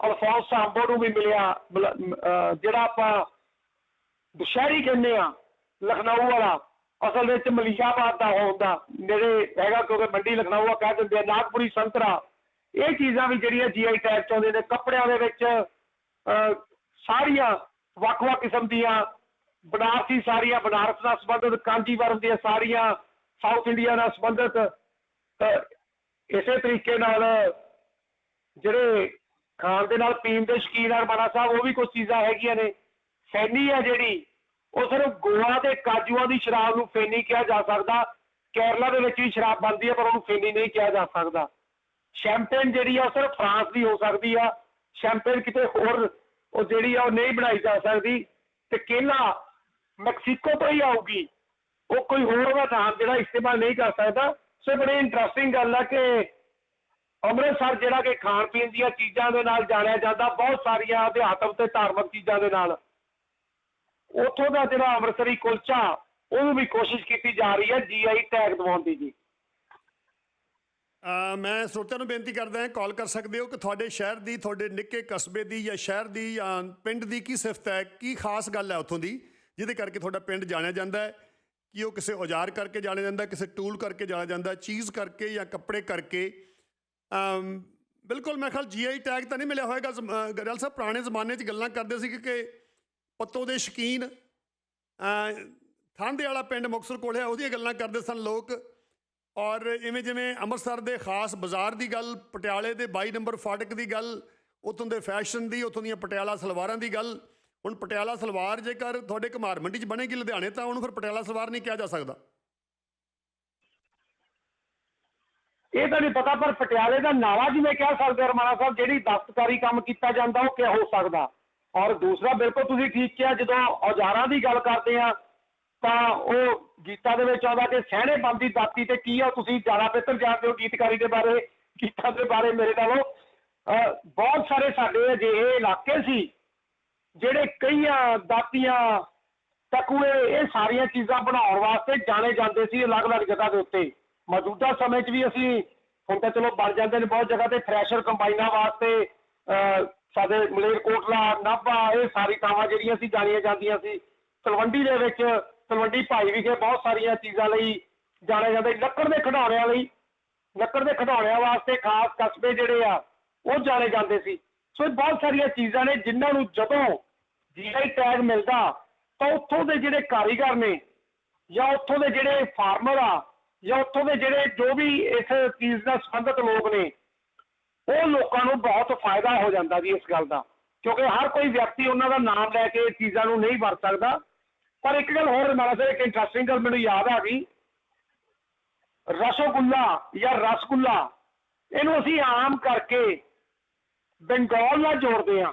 ਅਲਫੌਂਸ ਸਾਂਬੋ ਨੂੰ ਵੀ ਮਿਲਿਆ ਜਿਹੜਾ ਆਪਾਂ ਦੁਸ਼ਹਿਰੀ ਕਹਿੰਦੇ ਆ ਲਖਨਊ ਵਾਲਾ ਅਸਲ ਵਿੱਚ ਮਲੀਸ਼ਾਬਾਦ ਦਾ ਹੁੰਦਾ ਨੇੜੇ ਹੈਗਾ ਕਿਉਂਕਿ ਮੰਡੀ ਲਖਨਊ ਆ ਕਹਿ ਦਿੰਦੇ ਆ ਨਾਗਪੁਰੀ ਸੰਤਰਾ। ਇਹ ਚੀਜ਼ਾਂ ਵੀ ਜਿਹੜੀਆਂ ਜੀਆਈ ਟੈਗ ਚ ਆਉਂਦੇ ਨੇ ਕੱਪੜਿਆਂ ਦੇ ਵਿੱਚ ਅਹ, ਸਾਰੀਆਂ ਵੱਖ-ਵੱਖ ਕਿਸਮ ਦੀਆਂ ਬਨਾਰਸੀ ਸਾਰੀਆਂ ਬਨਾਰਸ ਨਾਲ ਸੰਬੰਧਿਤ ਕਾਂਜੀਵਰਮ ਦੀਆਂ ਸਾਰੀਆਂ ਸਾਊਥ ਇੰਡੀਆ ਨਾਲ ਸੰਬੰਧਿਤ ਇਸੇ ਤਰੀਕੇ ਨਾਲ ਜਿਹੜੇ ਖਾਣ ਦੇ ਨਾਲ, ਪੀਣ ਦੇ ਸ਼ਕੀਨ ਆ ਸਾਹਿਬ, ਉਹ ਵੀ ਕੁਝ ਚੀਜ਼ਾਂ ਹੈਗੀਆਂ ਨੇ। ਫੈਨੀ ਆ ਜਿਹੜੀ, ਉਹ ਸਿਰਫ ਗੋਆ ਤੇ ਕਾਜੂਆਂ ਦੀ ਸ਼ਰਾਬ ਨੂੰ ਫੈਨੀ ਕਿਹਾ ਜਾ ਸਕਦਾ। ਕੇਰਲਾ ਦੇ ਵਿੱਚ ਵੀ ਸ਼ਰਾਬ ਬਣਦੀ ਹੈ ਪਰ ਉਹਨੂੰ ਫੈਨੀ ਨਹੀਂ ਕਿਹਾ ਜਾ ਸਕਦਾ। ਸ਼ੈਂਪੇਨ ਜਿਹੜੀ ਆ, ਉਹ ਸਿਰਫ ਫਰਾਂਸ ਦੀ ਹੋ ਸਕਦੀ ਆ। ਸ਼ੈਂਪੇਨ ਕਿਤੇ ਹੋਰ, ਉਹ ਜਿਹੜੀ ਆ, ਉਹ ਨਹੀਂ ਬਣਾਈ ਜਾ ਸਕਦੀ। ਤੇ ਕੇਲਾ ਮੈਕਸੀਕੋ ਤੋਂ ਹੀ ਆਊਗੀ। ਉਹ ਕੋਈ ਹੋਰ ਦਾ ਨਾਮ ਜਿਹੜਾ ਇਸਤੇਮਾਲ ਨਹੀਂ ਕਰ ਸਕਦਾ। ਸੋ ਬੜੀ ਇੰਟਰਸਟਿੰਗ ਗੱਲ ਆ ਕਿ ਅੰਮ੍ਰਿਤਸਰ ਜਿਹੜਾ ਕਿ ਖਾਣ ਪੀਣ ਦੀਆਂ ਚੀਜ਼ਾਂ ਦੇ ਨਾਲ ਜਾਣਿਆ ਜਾਂਦਾ, ਬਹੁਤ ਸਾਰੀਆਂ ਅਧਿਆਤਮਕ ਤੇ ਧਾਰਮਿਕ ਚੀਜ਼ਾਂ ਦੇ ਨਾਲ। ਉੱਥੋਂ ਦਾ ਜਿਹੜਾ ਅੰਮ੍ਰਿਤਸਰੀ ਕੁਲਚਾ ਉਹਨੂੰ ਵੀ ਕੋਸ਼ਿਸ਼ ਕੀਤੀ ਜਾ ਰਹੀ ਹੈ ਜੀਆਈ ਟੈਗ ਦਿਵਾਉਣ ਦੀ ਜੀ। ਮੈਂ ਸਰੋਤਿਆਂ ਨੂੰ ਬੇਨਤੀ ਕਰਦਾ ਹਾਂ, ਕਾਲ ਕਰ ਸਕਦੇ ਹੋ ਕਿ ਤੁਹਾਡੇ ਸ਼ਹਿਰ ਦੀ, ਤੁਹਾਡੇ ਨਿੱਕੇ ਕਸਬੇ ਦੀ ਜਾਂ ਸ਼ਹਿਰ ਦੀ ਜਾਂ ਪਿੰਡ ਦੀ ਕੀ ਸਿਫਤ ਹੈ, ਕੀ ਖਾਸ ਗੱਲ ਹੈ ਉੱਥੋਂ ਦੀ, ਜਿਹਦੇ ਕਰਕੇ ਤੁਹਾਡਾ ਪਿੰਡ ਜਾਣਿਆ ਜਾਂਦਾ ਹੈ। ਕਿ ਉਹ ਕਿਸੇ ਔਜ਼ਾਰ ਕਰਕੇ ਜਾਣਿਆ ਜਾਂਦਾ ਕਿਸੇ ਟੂਲ ਕਰਕੇ ਜਾਣਿਆ ਜਾਂਦਾ ਚੀਜ਼ ਕਰਕੇ ਜਾਂ ਕੱਪੜੇ ਕਰਕੇ। ਬਿਲਕੁਲ ਮੈਂ ਖਿਆਲ ਜੀਆਈ ਟੈਗ ਤਾਂ ਨਹੀਂ ਮਿਲਿਆ ਹੋਏਗਾ ਜ਼ਮ- ਸਾਹਿਬ ਪੁਰਾਣੇ ਜ਼ਮਾਨੇ 'ਚ ਗੱਲਾਂ ਕਰਦੇ ਸੀ ਕਿ ਪੱਤੋ ਦੇ ਸ਼ਕੀਨ ਅ, ਠਾਂਡੇ ਵਾਲਾ ਪਿੰਡ ਮੁਕਤਸਰ ਕੋਲ ਹੈ ਉਹਦੀਆਂ ਗੱਲਾਂ ਕਰਦੇ ਸਨ ਲੋਕ। ਔਰ ਇਵੇਂ ਜਿਵੇਂ ਅੰਮ੍ਰਿਤਸਰ ਦੇ ਖਾਸ ਬਾਜ਼ਾਰ ਦੀ ਗੱਲ ਪਟਿਆਲੇ ਦੇ 22 ਨੰਬਰ ਫਾਟਕ ਦੀ ਗੱਲ ਉੱਥੋਂ ਦੇ ਫੈਸ਼ਨ ਦੀ ਉੱਥੋਂ ਦੀਆਂ ਪਟਿਆਲਾ ਸਲਵਾਰਾਂ ਦੀ ਗੱਲ ਹੁਣ ਪਟਿਆਲਾ ਸਲਵਾਰ ਜੇਕਰ ਤੁਹਾਡੇ ਘਮਾਰ ਮੰਡੀ 'ਚ ਬਣੇਗੀ ਲੁਧਿਆਣੇ, ਤਾਂ ਉਹਨੂੰ ਫਿਰ ਪਟਿਆਲਾ ਸਲਵਾਰ ਨਹੀਂ ਕਿਹਾ ਜਾ ਸਕਦਾ। ਇਹ ਤਾਂ ਨਹੀਂ ਪਤਾ, ਪਰ ਪਟਿਆਲੇ ਦਾ ਨਾਵਾ ਜਿਵੇਂ ਕਹਿ ਸਕਦੇ ਰਮਾਣਾ ਸਾਹਿਬ, ਜਿਹੜੀ ਦਸਤਕਾਰੀ ਕੰਮ ਕੀਤਾ ਜਾਂਦਾ, ਉਹ ਕਿਹਾ ਹੋ ਸਕਦਾ? ਔਰ ਦੂਸਰਾ, ਬਿਲਕੁਲ ਤੁਸੀਂ ਠੀਕ ਕਿਹਾ, ਜਦੋਂ ਔਜ਼ਾਰਾਂ ਦੀ ਗੱਲ ਕਰਦੇ ਆ ਤਾਂ ਉਹ ਗੀਤਾਂ ਦੇ ਵਿੱਚ ਆਉਂਦਾ ਕਿ ਸਹਿਣੇ ਬੰਦੀ ਦਾਤੀ ਤੇ ਕੀ ਆ, ਤੁਸੀਂ ਜ਼ਿਆਦਾ ਬਿਹਤਰ ਜਾਣਦੇ ਹੋ ਗੀਤਕਾਰੀ ਦੇ ਬਾਰੇ, ਗੀਤਾਂ ਦੇ ਬਾਰੇ ਮੇਰੇ ਨਾਲੋਂ। ਅਹ ਬਹੁਤ ਸਾਰੇ ਸਾਡੇ ਅਜਿਹੇ ਇਲਾਕੇ ਸੀ ਜਿਹੜੇ ਕਈਆਂ ਦਾਤੀਆਂ ਟਕੂਏ ਇਹ ਸਾਰੀਆਂ ਚੀਜ਼ਾਂ ਬਣਾਉਣ ਵਾਸਤੇ ਜਾਣੇ ਜਾਂਦੇ ਸੀ ਅਲੱਗ-ਅਲੱਗ ਜਗ੍ਹਾ ਦੇ ਉੱਤੇ। ਮੌਜੂਦਾ ਸਮੇਂ 'ਚ ਵੀ ਅਸੀਂ ਹੁਣ ਤਾਂ ਚਲੋ ਬਣ ਜਾਂਦੇ ਨੇ ਬਹੁਤ ਜਗ੍ਹਾ ਤੇ ਥ੍ਰੈਸ਼ਰ ਕੰਬਾਈਨਾਂ ਵਾਸਤੇ ਅਹ, ਸਾਡੇ ਮਲੇਰਕੋਟਲਾ ਨਾਭਾ ਇਹ ਸਾਰੀ ਥਾਵਾਂ ਜਿਹੜੀਆਂ ਸੀ ਜਾਣੀਆਂ ਜਾਂਦੀਆਂ ਸੀ। ਤਲਵੰਡੀ ਦੇ ਵਿੱਚ ਤਲਵੰਡੀ ਭਾਈ ਵਿਖੇ ਬਹੁਤ ਸਾਰੀਆਂ ਚੀਜ਼ਾਂ ਲਈ ਜਾਣਿਆ ਜਾਂਦਾ। ਲੱਕੜ ਦੇ ਖਿਡੌਣਿਆਂ ਲਈ ਲੱਕੜ ਦੇ ਖਿਡੌਣਿਆਂ ਵਾਸਤੇ ਖਾਸ ਕਸਬੇ ਜਿਹੜੇ ਆ ਉਹ ਜਾਣੇ ਜਾਂਦੇ ਸੀ। ਸੋ ਇਹ ਬਹੁਤ ਸਾਰੀਆਂ ਚੀਜ਼ਾਂ ਨੇ ਜਿਨ੍ਹਾਂ ਨੂੰ ਜਦੋਂ ਜੀਆਈ ਟੈਗ ਮਿਲਦਾ, ਤਾਂ ਉੱਥੋਂ ਦੇ ਜਿਹੜੇ ਕਾਰੀਗਰ ਨੇ ਜਾਂ ਉੱਥੋਂ ਦੇ ਜਿਹੜੇ ਫਾਰਮਰ ਆ ਜਾਂ ਉੱਥੋਂ ਦੇ ਜਿਹੜੇ ਜੋ ਵੀ ਇਸ ਚੀਜ਼ ਨਾਲ ਸੰਬੰਧਿਤ ਲੋਕ ਨੇ, ਉਹ ਲੋਕਾਂ ਨੂੰ ਬਹੁਤ ਫਾਇਦਾ ਹੋ ਜਾਂਦਾ ਜੀ ਇਸ ਗੱਲ ਦਾ। ਕਿਉਂਕਿ ਹਰ ਕੋਈ ਵਿਅਕਤੀ ਉਹਨਾਂ ਦਾ ਨਾਮ ਲੈ ਕੇ ਇਹ ਚੀਜ਼ਾਂ ਨੂੰ ਨਹੀਂ ਵਰਤ ਸਕਦਾ। ਪਰ ਇੱਕ ਗੱਲ ਹੋਰ ਮਾਰਾ ਸਾਹਿਬ ਇੱਕ ਇੰਟਰਸਟਿੰਗ ਗੱਲ ਮੈਨੂੰ ਯਾਦ ਆ ਗਈ। ਰਸੋਗੁੱਲਾ ਜਾਂ ਰਸਗੁੱਲਾ, ਇਹਨੂੰ ਅਸੀਂ ਆਮ ਕਰਕੇ ਬੰਗਾਲ ਨਾਲ ਜੋੜਦੇ ਹਾਂ।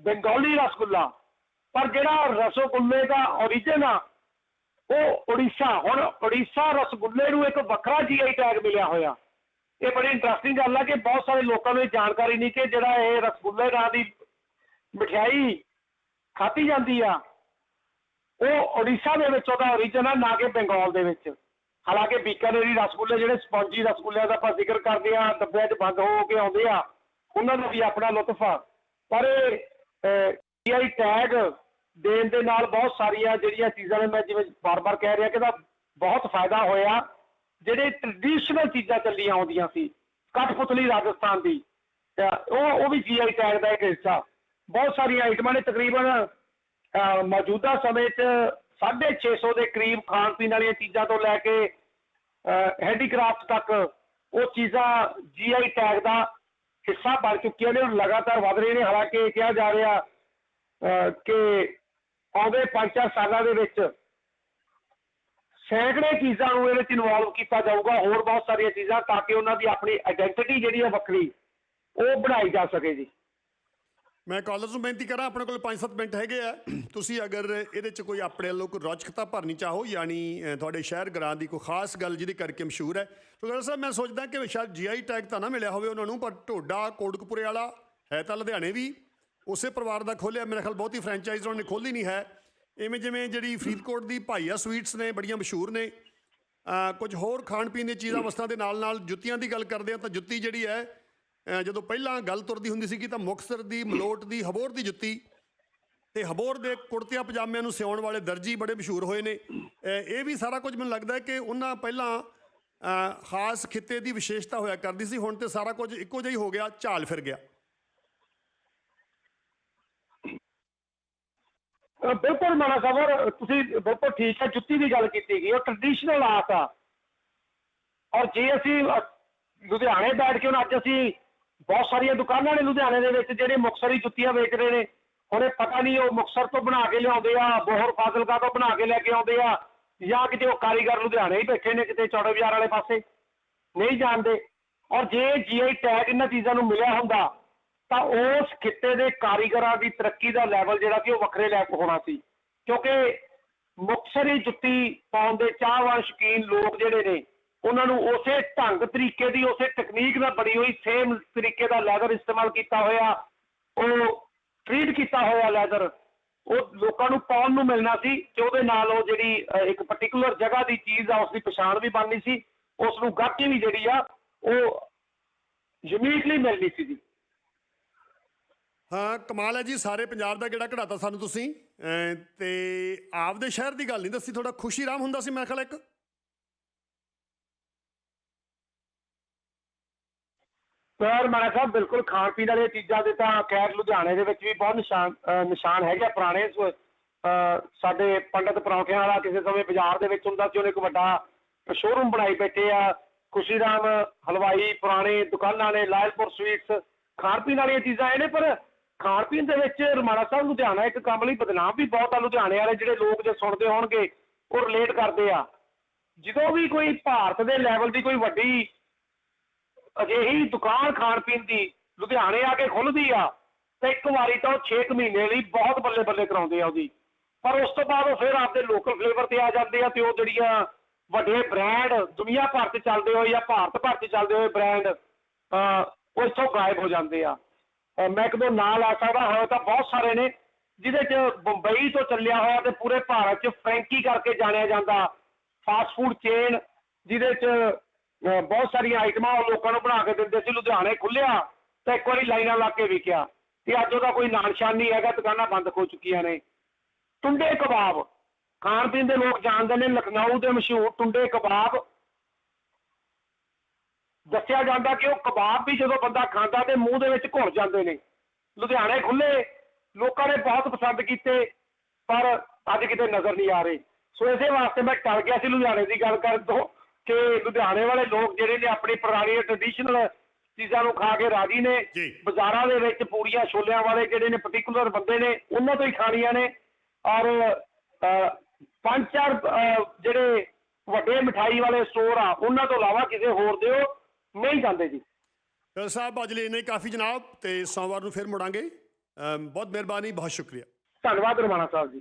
ਬੰਗਾਲੀ ਰਸਗੁੱਲਾ। ਪਰ ਜਿਹੜਾ ਰਸੋਗੁੱਲੇ ਦਾ origin ਆ, ਉਹ ਉੜੀਸਾ, ਹੁਣ ਉੜੀਸਾ ਰਸਗੁੱਲੇ ਨੂੰ ਇੱਕ ਵੱਖਰਾ ਜੀਆਈ ਟੈਗ ਮਿਲਿਆ ਹੋਇਆ। ਇਹ ਬੜੀ ਇੰਟਰਸਟਿੰਗ ਗੱਲ ਆ ਕਿ ਬਹੁਤ ਸਾਰੇ ਲੋਕਾਂ ਨੂੰ ਇਹ ਜਾਣਕਾਰੀ ਨਹੀਂ ਕਿ ਜਿਹੜਾ ਇਹ ਰਸਗੁੱਲੇ ਨਾਂ ਦੀ ਮਠਿਆਈ ਖਾਧੀ ਜਾਂਦੀ ਆ, ਉਹ ਉੜੀਸਾ ਦੇ ਵਿੱਚ ਉਹਦਾ origin ਆ, ਨਾ ਕਿ ਬੰਗਾਲ ਦੇ ਵਿੱਚ। ਹਾਲਾਂਕਿ ਬੀਕਾਨੇਰੀ ਰਸਗੁੱਲੇ ਜਿਹੜੇ ਸਪੌਂਜੀ ਰਸਗੁੱਲਿਆਂ ਦਾ ਆਪਾਂ ਜ਼ਿਕਰ ਕਰਦੇ ਆ ਡੱਬਿਆਂ 'ਚ ਬੰਦ ਹੋ ਕੇ ਆਉਂਦੇ ਆ, ਉਹਨਾਂ ਦਾ ਵੀ ਆਪਣਾ ਲੁਤਫ ਆ। ਪਰ ਇਹ ਟੈਗ ਦੇਣ ਦੇ ਨਾਲ ਬਹੁਤ ਸਾਰੀਆਂ ਜਿਹੜੀਆਂ ਚੀਜ਼ਾਂ ਨੇ, ਮੈਂ ਜਿਵੇਂ ਬਾਰ-ਬਾਰ ਕਹਿ ਰਿਹਾ ਕਿ ਇਹਦਾ ਬਹੁਤ ਫਾਇਦਾ ਹੋਇਆ। ਜਿਹੜੇ ਟ੍ਰੈਡੀਸ਼ਨਲ ਚੀਜ਼ਾਂ ਚੱਲੀਆਂ ਆਉਂਦੀਆਂ ਸੀ, ਕਠਪੁਤਲੀ ਰਾਜਸਥਾਨ ਦੀ ਉਹ ਉਹ ਵੀ ਜੀਆਈ ਟੈਗ ਦਾ ਇੱਕ ਹਿੱਸਾ। ਬਹੁਤ ਸਾਰੀਆਂ ਆਈਟਮਾਂ ਨੇ, ਤਕਰੀਬਨ ਮੌਜੂਦਾ ਸਮੇਂ 'ਚ 650 ਦੇ ਕਰੀਬ ਖਾਣ ਪੀਣ ਵਾਲੀਆਂ ਚੀਜ਼ਾਂ ਤੋਂ ਲੈ ਕੇ ਹੈਂਡੀਕ੍ਰਾਫਟ ਤੱਕ, ਉਹ ਚੀਜ਼ਾਂ ਜੀਆਈ ਟੈਗ ਦਾ ਹਿੱਸਾ ਬਣ ਚੁੱਕੀਆਂ ਨੇ ਔਰ ਲਗਾਤਾਰ ਵਧ ਰਹੀਆਂ ਨੇ। ਹਾਲਾਂਕਿ ਇਹ ਕਿਹਾ ਜਾ ਰਿਹਾ ਕਿ ਆਉਂਦੇ ਪੰਜ ਚਾਰ ਸਾਲਾਂ ਦੇ ਵਿੱਚ ਸੈਂਕੜੇ ਚੀਜ਼ਾਂ ਨੂੰ ਇਹਦੇ ਵਿੱਚ ਇਨਵੋਲਵ ਕੀਤਾ ਜਾਊਗਾ, ਹੋਰ ਬਹੁਤ ਸਾਰੀਆਂ ਚੀਜ਼ਾਂ, ਤਾਂ ਕਿ ਉਹਨਾਂ ਦੀ ਆਪਣੀ ਆਇਡੈਂਟੀਟੀ ਜਿਹੜੀ ਹੈ ਵੱਖਰੀ, ਉਹ ਬਣਾਈ ਜਾ ਸਕੇ ਜੀ। ਮੈਂ ਕਾਲਰਸ ਨੂੰ ਬੇਨਤੀ ਕਰਾਂ, ਆਪਣੇ ਕੋਲ 5-7 ਮਿੰਟ ਹੈਗੇ ਆ। ਤੁਸੀਂ ਅਗਰ ਇਹਦੇ ਚ ਕੋਈ ਆਪਣੇ ਵੱਲੋਂ ਕੋਈ ਰੌਚਕਤਾ ਭਰਨੀ ਚਾਹੋ, ਯਾਨੀ ਤੁਹਾਡੇ ਸ਼ਹਿਰ ਗ੍ਰਾਂ ਦੀ ਕੋਈ ਖਾਸ ਗੱਲ ਜਿਹਦੇ ਕਰਕੇ ਮਸ਼ਹੂਰ ਹੈ। ਤਾਂ ਗੱਲ ਸਾਹਿਬ ਮੈਂ ਸੋਚਦਾ ਕਿ ਸ਼ਾਇਦ ਜੀਆਈ ਟੈਗ ਤਾਂ ਨਾ ਮਿਲਿਆ ਹੋਵੇ ਉਹਨਾਂ ਨੂੰ, ਪਰ ਢੋਡਾ, ਕੋਟਕਪੁਰੇ ਵਾਲਾ ਹੈ ਤਾਂ ਲੁਧਿਆਣੇ ਵੀ। ਉਸੇ ਪਰਿਵਾਰ ਦਾ ਖੋਲਿਆ ਮੇਰੇ ਖਿਆਲ ਬਹੁਤੀ ਫਰੈਂਚਾਈਜ਼ ਉਹਨਾਂ ਨੇ ਖੋਲੀ ਨਹੀਂ ਹੈ। ਇਵੇਂ ਜਿਵੇਂ ਜਿਹੜੀ ਫਰੀਦਕੋਟ ਦੀ ਭਾਈਆ ਸਵੀਟਸ ਨੇ, ਬੜੀਆਂ ਮਸ਼ਹੂਰ ਨੇ। ਕੁਝ ਹੋਰ ਖਾਣ ਪੀਣ ਦੀਆਂ ਚੀਜ਼ਾਂ, ਵਸਤਾਂ ਦੇ ਨਾਲ ਨਾਲ ਜੁੱਤੀਆਂ ਦੀ ਗੱਲ ਕਰਦੇ ਆ, ਤਾਂ ਜੁੱਤੀ ਜਿਹੜੀ ਹੈ ਜਦੋਂ ਪਹਿਲਾਂ ਗੱਲ ਤੁਰਦੀ ਹੁੰਦੀ ਸੀਗੀ ਤਾਂ ਮੁਕਤਸਰ ਦੀ, ਮਲੋਟ ਦੀ, ਹਬੋਰ ਦੀ ਜੁੱਤੀ। ਤੇ ਹਬੋਰ ਦੇ ਕੁੜਤਿਆਂ ਪਜਾਮਿਆਂ ਨੂੰ ਸਿਉਣ ਵਾਲੇ ਦਰਜੀ ਬੜੇ ਮਸ਼ਹੂਰ ਹੋਏ ਨੇ। ਇਹ ਵੀ ਸਾਰਾ ਕੁਝ ਮੈਨੂੰ ਲੱਗਦਾ ਹੈ ਕਿ ਉਹਨਾਂ ਪਹਿਲਾਂ ਖਾਸ ਖਿੱਤੇ ਦੀ ਵਿਸ਼ੇਸ਼ਤਾ ਹੋਇਆ ਕਰਦੀ ਸੀ, ਹੁਣ ਤੇ ਸਾਰਾ ਕੁਝ ਇੱਕੋ ਜਿਹਾ ਹੀ ਹੋ ਗਿਆ, ਝਾਲ ਫਿਰ ਗਿਆ। ਬਿਲਕੁਲ ਮਾਨਾ ਸਾਹਿਬ ਤੁਸੀਂ ਬਿਲਕੁਲ ਠੀਕ ਹੈ, ਜੁੱਤੀ ਦੀ ਗੱਲ ਕੀਤੀ ਗਈ, ਉਹ ਟ੍ਰੈਡੀਸ਼ਨਲ ਆਰਟ ਆ। ਔਰ ਜੇ ਅਸੀਂ ਲੁਧਿਆਣੇ ਬੈਠ ਕੇ ਹੁਣ ਅੱਜ ਅਸੀਂ ਬਹੁਤ ਸਾਰੀਆਂ ਦੁਕਾਨਾਂ ਨੇ ਲੁਧਿਆਣੇ ਦੇ ਵਿੱਚ ਜਿਹੜੇ ਮੁਕਤਸਰੀ ਜੁੱਤੀਆਂ ਵੇਚ ਰਹੇ ਨੇ। ਹੁਣ ਇਹ ਪਤਾ ਨਹੀਂ ਉਹ ਮੁਕਤਸਰ ਤੋਂ ਬਣਾ ਕੇ ਲਿਆਉਂਦੇ ਆ, ਬੋਹਰ ਫਾਜ਼ਿਲਕਾ ਤੋਂ ਬਣਾ ਕੇ ਲੈ ਕੇ ਆਉਂਦੇ ਆ, ਜਾਂ ਕਿਤੇ ਉਹ ਕਾਰੀਗਰ ਲੁਧਿਆਣੇ ਹੀ ਬੈਠੇ ਨੇ ਕਿਤੇ ਚੌੜੇ ਬਾਜ਼ਾਰ ਵਾਲੇ ਪਾਸੇ। ਨਹੀਂ ਜਾਣਦੇ। ਔਰ ਜੇ ਜੀਆਈ ਟੈਗ ਇਹਨਾਂ ਚੀਜ਼ਾਂ ਨੂੰ ਮਿਲਿਆ ਹੁੰਦਾ, ਤਾਂ ਉਸ ਖਿੱਤੇ ਦੇ ਕਾਰੀਗਰਾਂ ਦੀ ਤਰੱਕੀ ਦਾ ਲੈਵਲ ਜਿਹੜਾ ਸੀ ਉਹ ਵੱਖਰੇ ਲੈਵਲ ਹੋਣਾ ਸੀ। ਕਿਉਂਕਿ ਮੁਕਤਸਰੀ ਜੁੱਤੀ ਪਾਉਣ ਦੇ ਚਾਹਵਾਨ ਸ਼ੌਕੀਨ ਲੋਕ ਜਿਹੜੇ ਨੇ ਉਹਨਾਂ ਨੂੰ ਉਸੇ ਢੰਗ ਤਰੀਕੇ ਦੀ, ਉਸੇ ਟੈਕਨੀਕ ਨਾਲ ਬਣੀ ਹੋਈ ਸੇਮ ਤਰੀਕੇ ਦਾ ਲੈਦਰ ਇਸਤੇਮਾਲ ਕੀਤਾ ਹੋਇਆ, ਉਹ ਟ੍ਰੀਟ ਕੀਤਾ ਹੋਇਆ ਲੈਦਰ ਉਹ ਲੋਕਾਂ ਨੂੰ ਪਾਉਣ ਨੂੰ ਮਿਲਣਾ ਸੀ, ਤੇ ਉਹਦੇ ਨਾਲ ਉਹ ਜਿਹੜੀ ਇੱਕ ਪਾਰਟਿਕੂਲਰ ਜਗ੍ਹਾ ਦੀ ਚੀਜ਼ ਆ ਉਸ ਦੀ ਪਛਾਣ ਵੀ ਬਣਨੀ ਸੀ ਉਸ ਨੂੰ ਗਾਹਕੀ ਵੀ ਜਿਹੜੀ ਆ, ਉਹ ਯੂਨੀਕਲੀ ਮਿਲਣੀ ਸੀ ਜੀ। ਹਾਂ, ਕਮਾਲ ਹੈ ਜੀ, ਸਾਰੇ ਪੰਜਾਬ ਦਾ ਕਿਹੜਾ ਕਢਾਤਾ ਸਾਨੂੰ ਤੁਸੀਂ ਅਮ ਤੇ ਆਪਦੇ ਸ਼ਹਿਰ ਦੀ ਗੱਲ ਨਹੀਂ ਦੱਸੀ ਥੋੜਾ ਖੁਸ਼ੀ ਰਾਮ ਹੁੰਦਾ ਸੀ, ਮੈਂ ਖਿਆਲ ਇੱਕ? ਸਰ ਮਾਨਾ ਸਾਹਿਬ ਬਿਲਕੁਲ ਖਾਣ ਪੀਣ ਵਾਲੀਆਂ ਚੀਜ਼ਾਂ ਦੇ ਤਾਂ ਖੈਰ ਲੁਧਿਆਣੇ ਦੇ ਵਿੱਚ ਵੀ ਬਹੁਤ ਨਿਸ਼ਾਨ, ਅਹ ਨਿਸ਼ਾਨ ਹੈਗੇ ਆ ਪੁਰਾਣੇ ਸੋ- ਅਹ ਸਾਡੇ ਪੰਡਤ ਪਰੌਂਠਿਆਂ ਵਾਲਾ ਕਿਸੇ ਸਮੇਂ ਬਾਜ਼ਾਰ ਦੇ ਵਿੱਚ ਹੁੰਦਾ ਸੀ, ਉਹਨੇ ਇੱਕ ਵੱਡਾ ਸ਼ੋਰੂਮ ਬਣਾਈ ਬੈਠੇ ਆ। ਖੁਸ਼ੀਰਾਮ ਹਲਵਾਈ, ਪੁਰਾਣੇ ਦੁਕਾਨਾਂ ਨੇ, ਲਾਇਲਪੁਰ ਸਵੀਟਸ ਖਾਣ ਪੀਣ ਵਾਲੀਆਂ ਚੀਜ਼ਾਂ ਇਹ ਨੇ, ਪਰ ਖਾਣ ਪੀਣ ਦੇ ਵਿੱਚ ਰਮਾਣਾ ਸਾਹਿਬ ਲੁਧਿਆਣਾ ਇੱਕ ਕੰਮ ਲਈ ਬਦਨਾਮ ਵੀ ਬਹੁਤ ਆ। ਲੁਧਿਆਣੇ ਵਾਲੇ ਜਿਹੜੇ ਲੋਕ ਜੇ ਸੁਣਦੇ ਹੋਣਗੇ, ਉਹ ਰਿਲੇਟ ਕਰਦੇ ਆ। ਜਦੋਂ ਵੀ ਕੋਈ ਭਾਰਤ ਦੇ ਲੈਵਲ ਦੀ ਕੋਈ ਵੱਡੀ ਅਜਿਹੀ ਦੁਕਾਨ ਖਾਣ ਪੀਣ ਦੀ ਲੁਧਿਆਣੇ ਆ ਕੇ ਖੁੱਲਦੀ ਆ ਤੇ ਇੱਕ ਵਾਰੀ ਤਾਂ ਉਹ 6 ਮਹੀਨੇ ਲਈ ਬਹੁਤ ਬੱਲੇ ਬੱਲੇ ਕਰਾਉਂਦੇ ਆ ਉਹਦੀ। ਪਰ ਉਸ ਤੋਂ ਬਾਅਦ ਉਹ ਫਿਰ ਆਪਦੇ ਲੋਕਲ ਫਲੇਵਰ ਤੇ ਆ ਜਾਂਦੇ ਆ ਤੇ ਉਹ ਜਿਹੜੀਆਂ ਵੱਡੇ ਬ੍ਰਾਂਡ ਦੁਨੀਆ ਭਰ 'ਚ ਚੱਲਦੇ ਹੋਏ ਜਾਂ ਭਾਰਤ ਭਰ 'ਚ ਚੱਲਦੇ ਹੋਏ ਬ੍ਰਾਂਡ ਉਹ ਇੱਥੋਂ ਗਾਇਬ ਹੋ ਜਾਂਦੇ ਆ। ਮੈਂ ਇੱਕ ਦੋ ਨਾਂ ਲਾ ਸਕਦਾ ਹੋਇਆ ਤਾਂ ਬਹੁਤ ਸਾਰੇ ਨੇ, ਜਿਹਦੇ 'ਚ ਬੰਬਈ ਤੋਂ ਚੱਲਿਆ ਹੋਇਆ ਤੇ ਪੂਰੇ ਭਾਰਤ 'ਚ ਫਰੈਂਕੀ ਕਰਕੇ ਜਾਣਿਆ ਜਾਂਦਾ। ਫਾਸਟ ਫੂਡ ਚੇਨ ਜਿਹਦੇ 'ਚ ਬਹੁਤ ਸਾਰੀਆਂ ਆਈਟਮਾਂ ਉਹ ਲੋਕਾਂ ਨੂੰ ਬਣਾ ਕੇ ਦਿੰਦੇ ਸੀ। ਲੁਧਿਆਣੇ ਖੁੱਲਿਆ ਤਾਂ ਇੱਕ ਵਾਰੀ ਲਾਈਨਾਂ ਲਾ ਕੇ ਵਿਕਿਆ ਤੇ ਅੱਜ ਉਹਦਾ ਕੋਈ ਨਾਂ ਨਿਸ਼ਾਨ ਨਹੀਂ ਹੈਗਾ, ਦੁਕਾਨਾਂ ਬੰਦ ਹੋ ਚੁੱਕੀਆਂ ਨੇ। ਟੁੰਡੇ ਕਬਾਬ, ਖਾਣ ਪੀਣ ਦੇ ਲੋਕ ਜਾਣਦੇ ਨੇ, ਲਖਨਊ ਦੇ ਮਸ਼ਹੂਰ ਟੁੰਡੇ ਕਬਾਬ। ਦੱਸਿਆ ਜਾਂਦਾ ਕਿ ਉਹ ਕਬਾਬ ਵੀ ਜਦੋਂ ਬੰਦਾ ਖਾਂਦਾ ਤੇ ਮੂੰਹ ਦੇ ਵਿੱਚ ਘੁਲ ਜਾਂਦੇ ਨੇ। ਲੁਧਿਆਣੇ ਖੁੱਲੇ ਲੋਕਾਂ ਨੇ ਬਹੁਤ ਪਸੰਦ ਕੀਤੇ, ਪਰ ਅੱਜ ਕਿਤੇ ਨਜ਼ਰ ਨਹੀਂ ਆ ਰਹੇ। ਸੋ ਇਸੇ ਵਾਸਤੇ ਮੈਂ ਟਲ ਗਿਆ ਸੀ ਲੁਧਿਆਣੇ ਦੀ ਗੱਲ ਕਰਨ ਤੋਂ। ਕਿ ਲੁਧਿਆਣੇ ਵਾਲੇ ਲੋਕ ਜਿਹੜੇ ਨੇ ਆਪਣੀ ਪੁਰਾਣੀ ਟ੍ਰੈਡੀਸ਼ਨਲ ਚੀਜ਼ਾਂ ਨੂੰ ਖਾ ਕੇ ਰਾਜੀ ਨੇ। ਬਾਜ਼ਾਰਾਂ ਦੇ ਵਿੱਚ ਪੂੜੀਆਂ ਛੋਲਿਆਂ ਵਾਲੇ ਜਿਹੜੇ ਨੇ ਪਾਰਟਿਕੂਲਰ ਬੰਦੇ ਨੇ ਉਹਨਾਂ ਤੋਂ ਹੀ ਖਾਣੀਆਂ ਨੇ। ਔਰ ਪੰਜ ਚਾਰ ਜਿਹੜੇ ਵੱਡੇ ਮਠਾਈ ਵਾਲੇ ਸਟੋਰ ਆ ਉਹਨਾਂ ਤੋਂ ਇਲਾਵਾ ਕਿਸੇ ਹੋਰ ਦੇ ਉਹ ਨਹੀਂ ਜਾਂਦੇ ਜੀ। ਡਾਕਟਰ ਸਾਹਿਬ ਅੱਜ ਲਈ ਇੰਨਾ ਕਾਫੀ ਜਨਾਬ ਤੇ ਸੋਮਵਾਰ ਨੂੰ ਫਿਰ ਮੁੜਾਂਗੇ। ਬਹੁਤ ਮਿਹਰਬਾਨੀ ਬਹੁਤ ਸ਼ੁਕਰੀਆ। ਧੰਨਵਾਦ ਰਮਾਣਾ ਸਾਹਿਬ ਜੀ।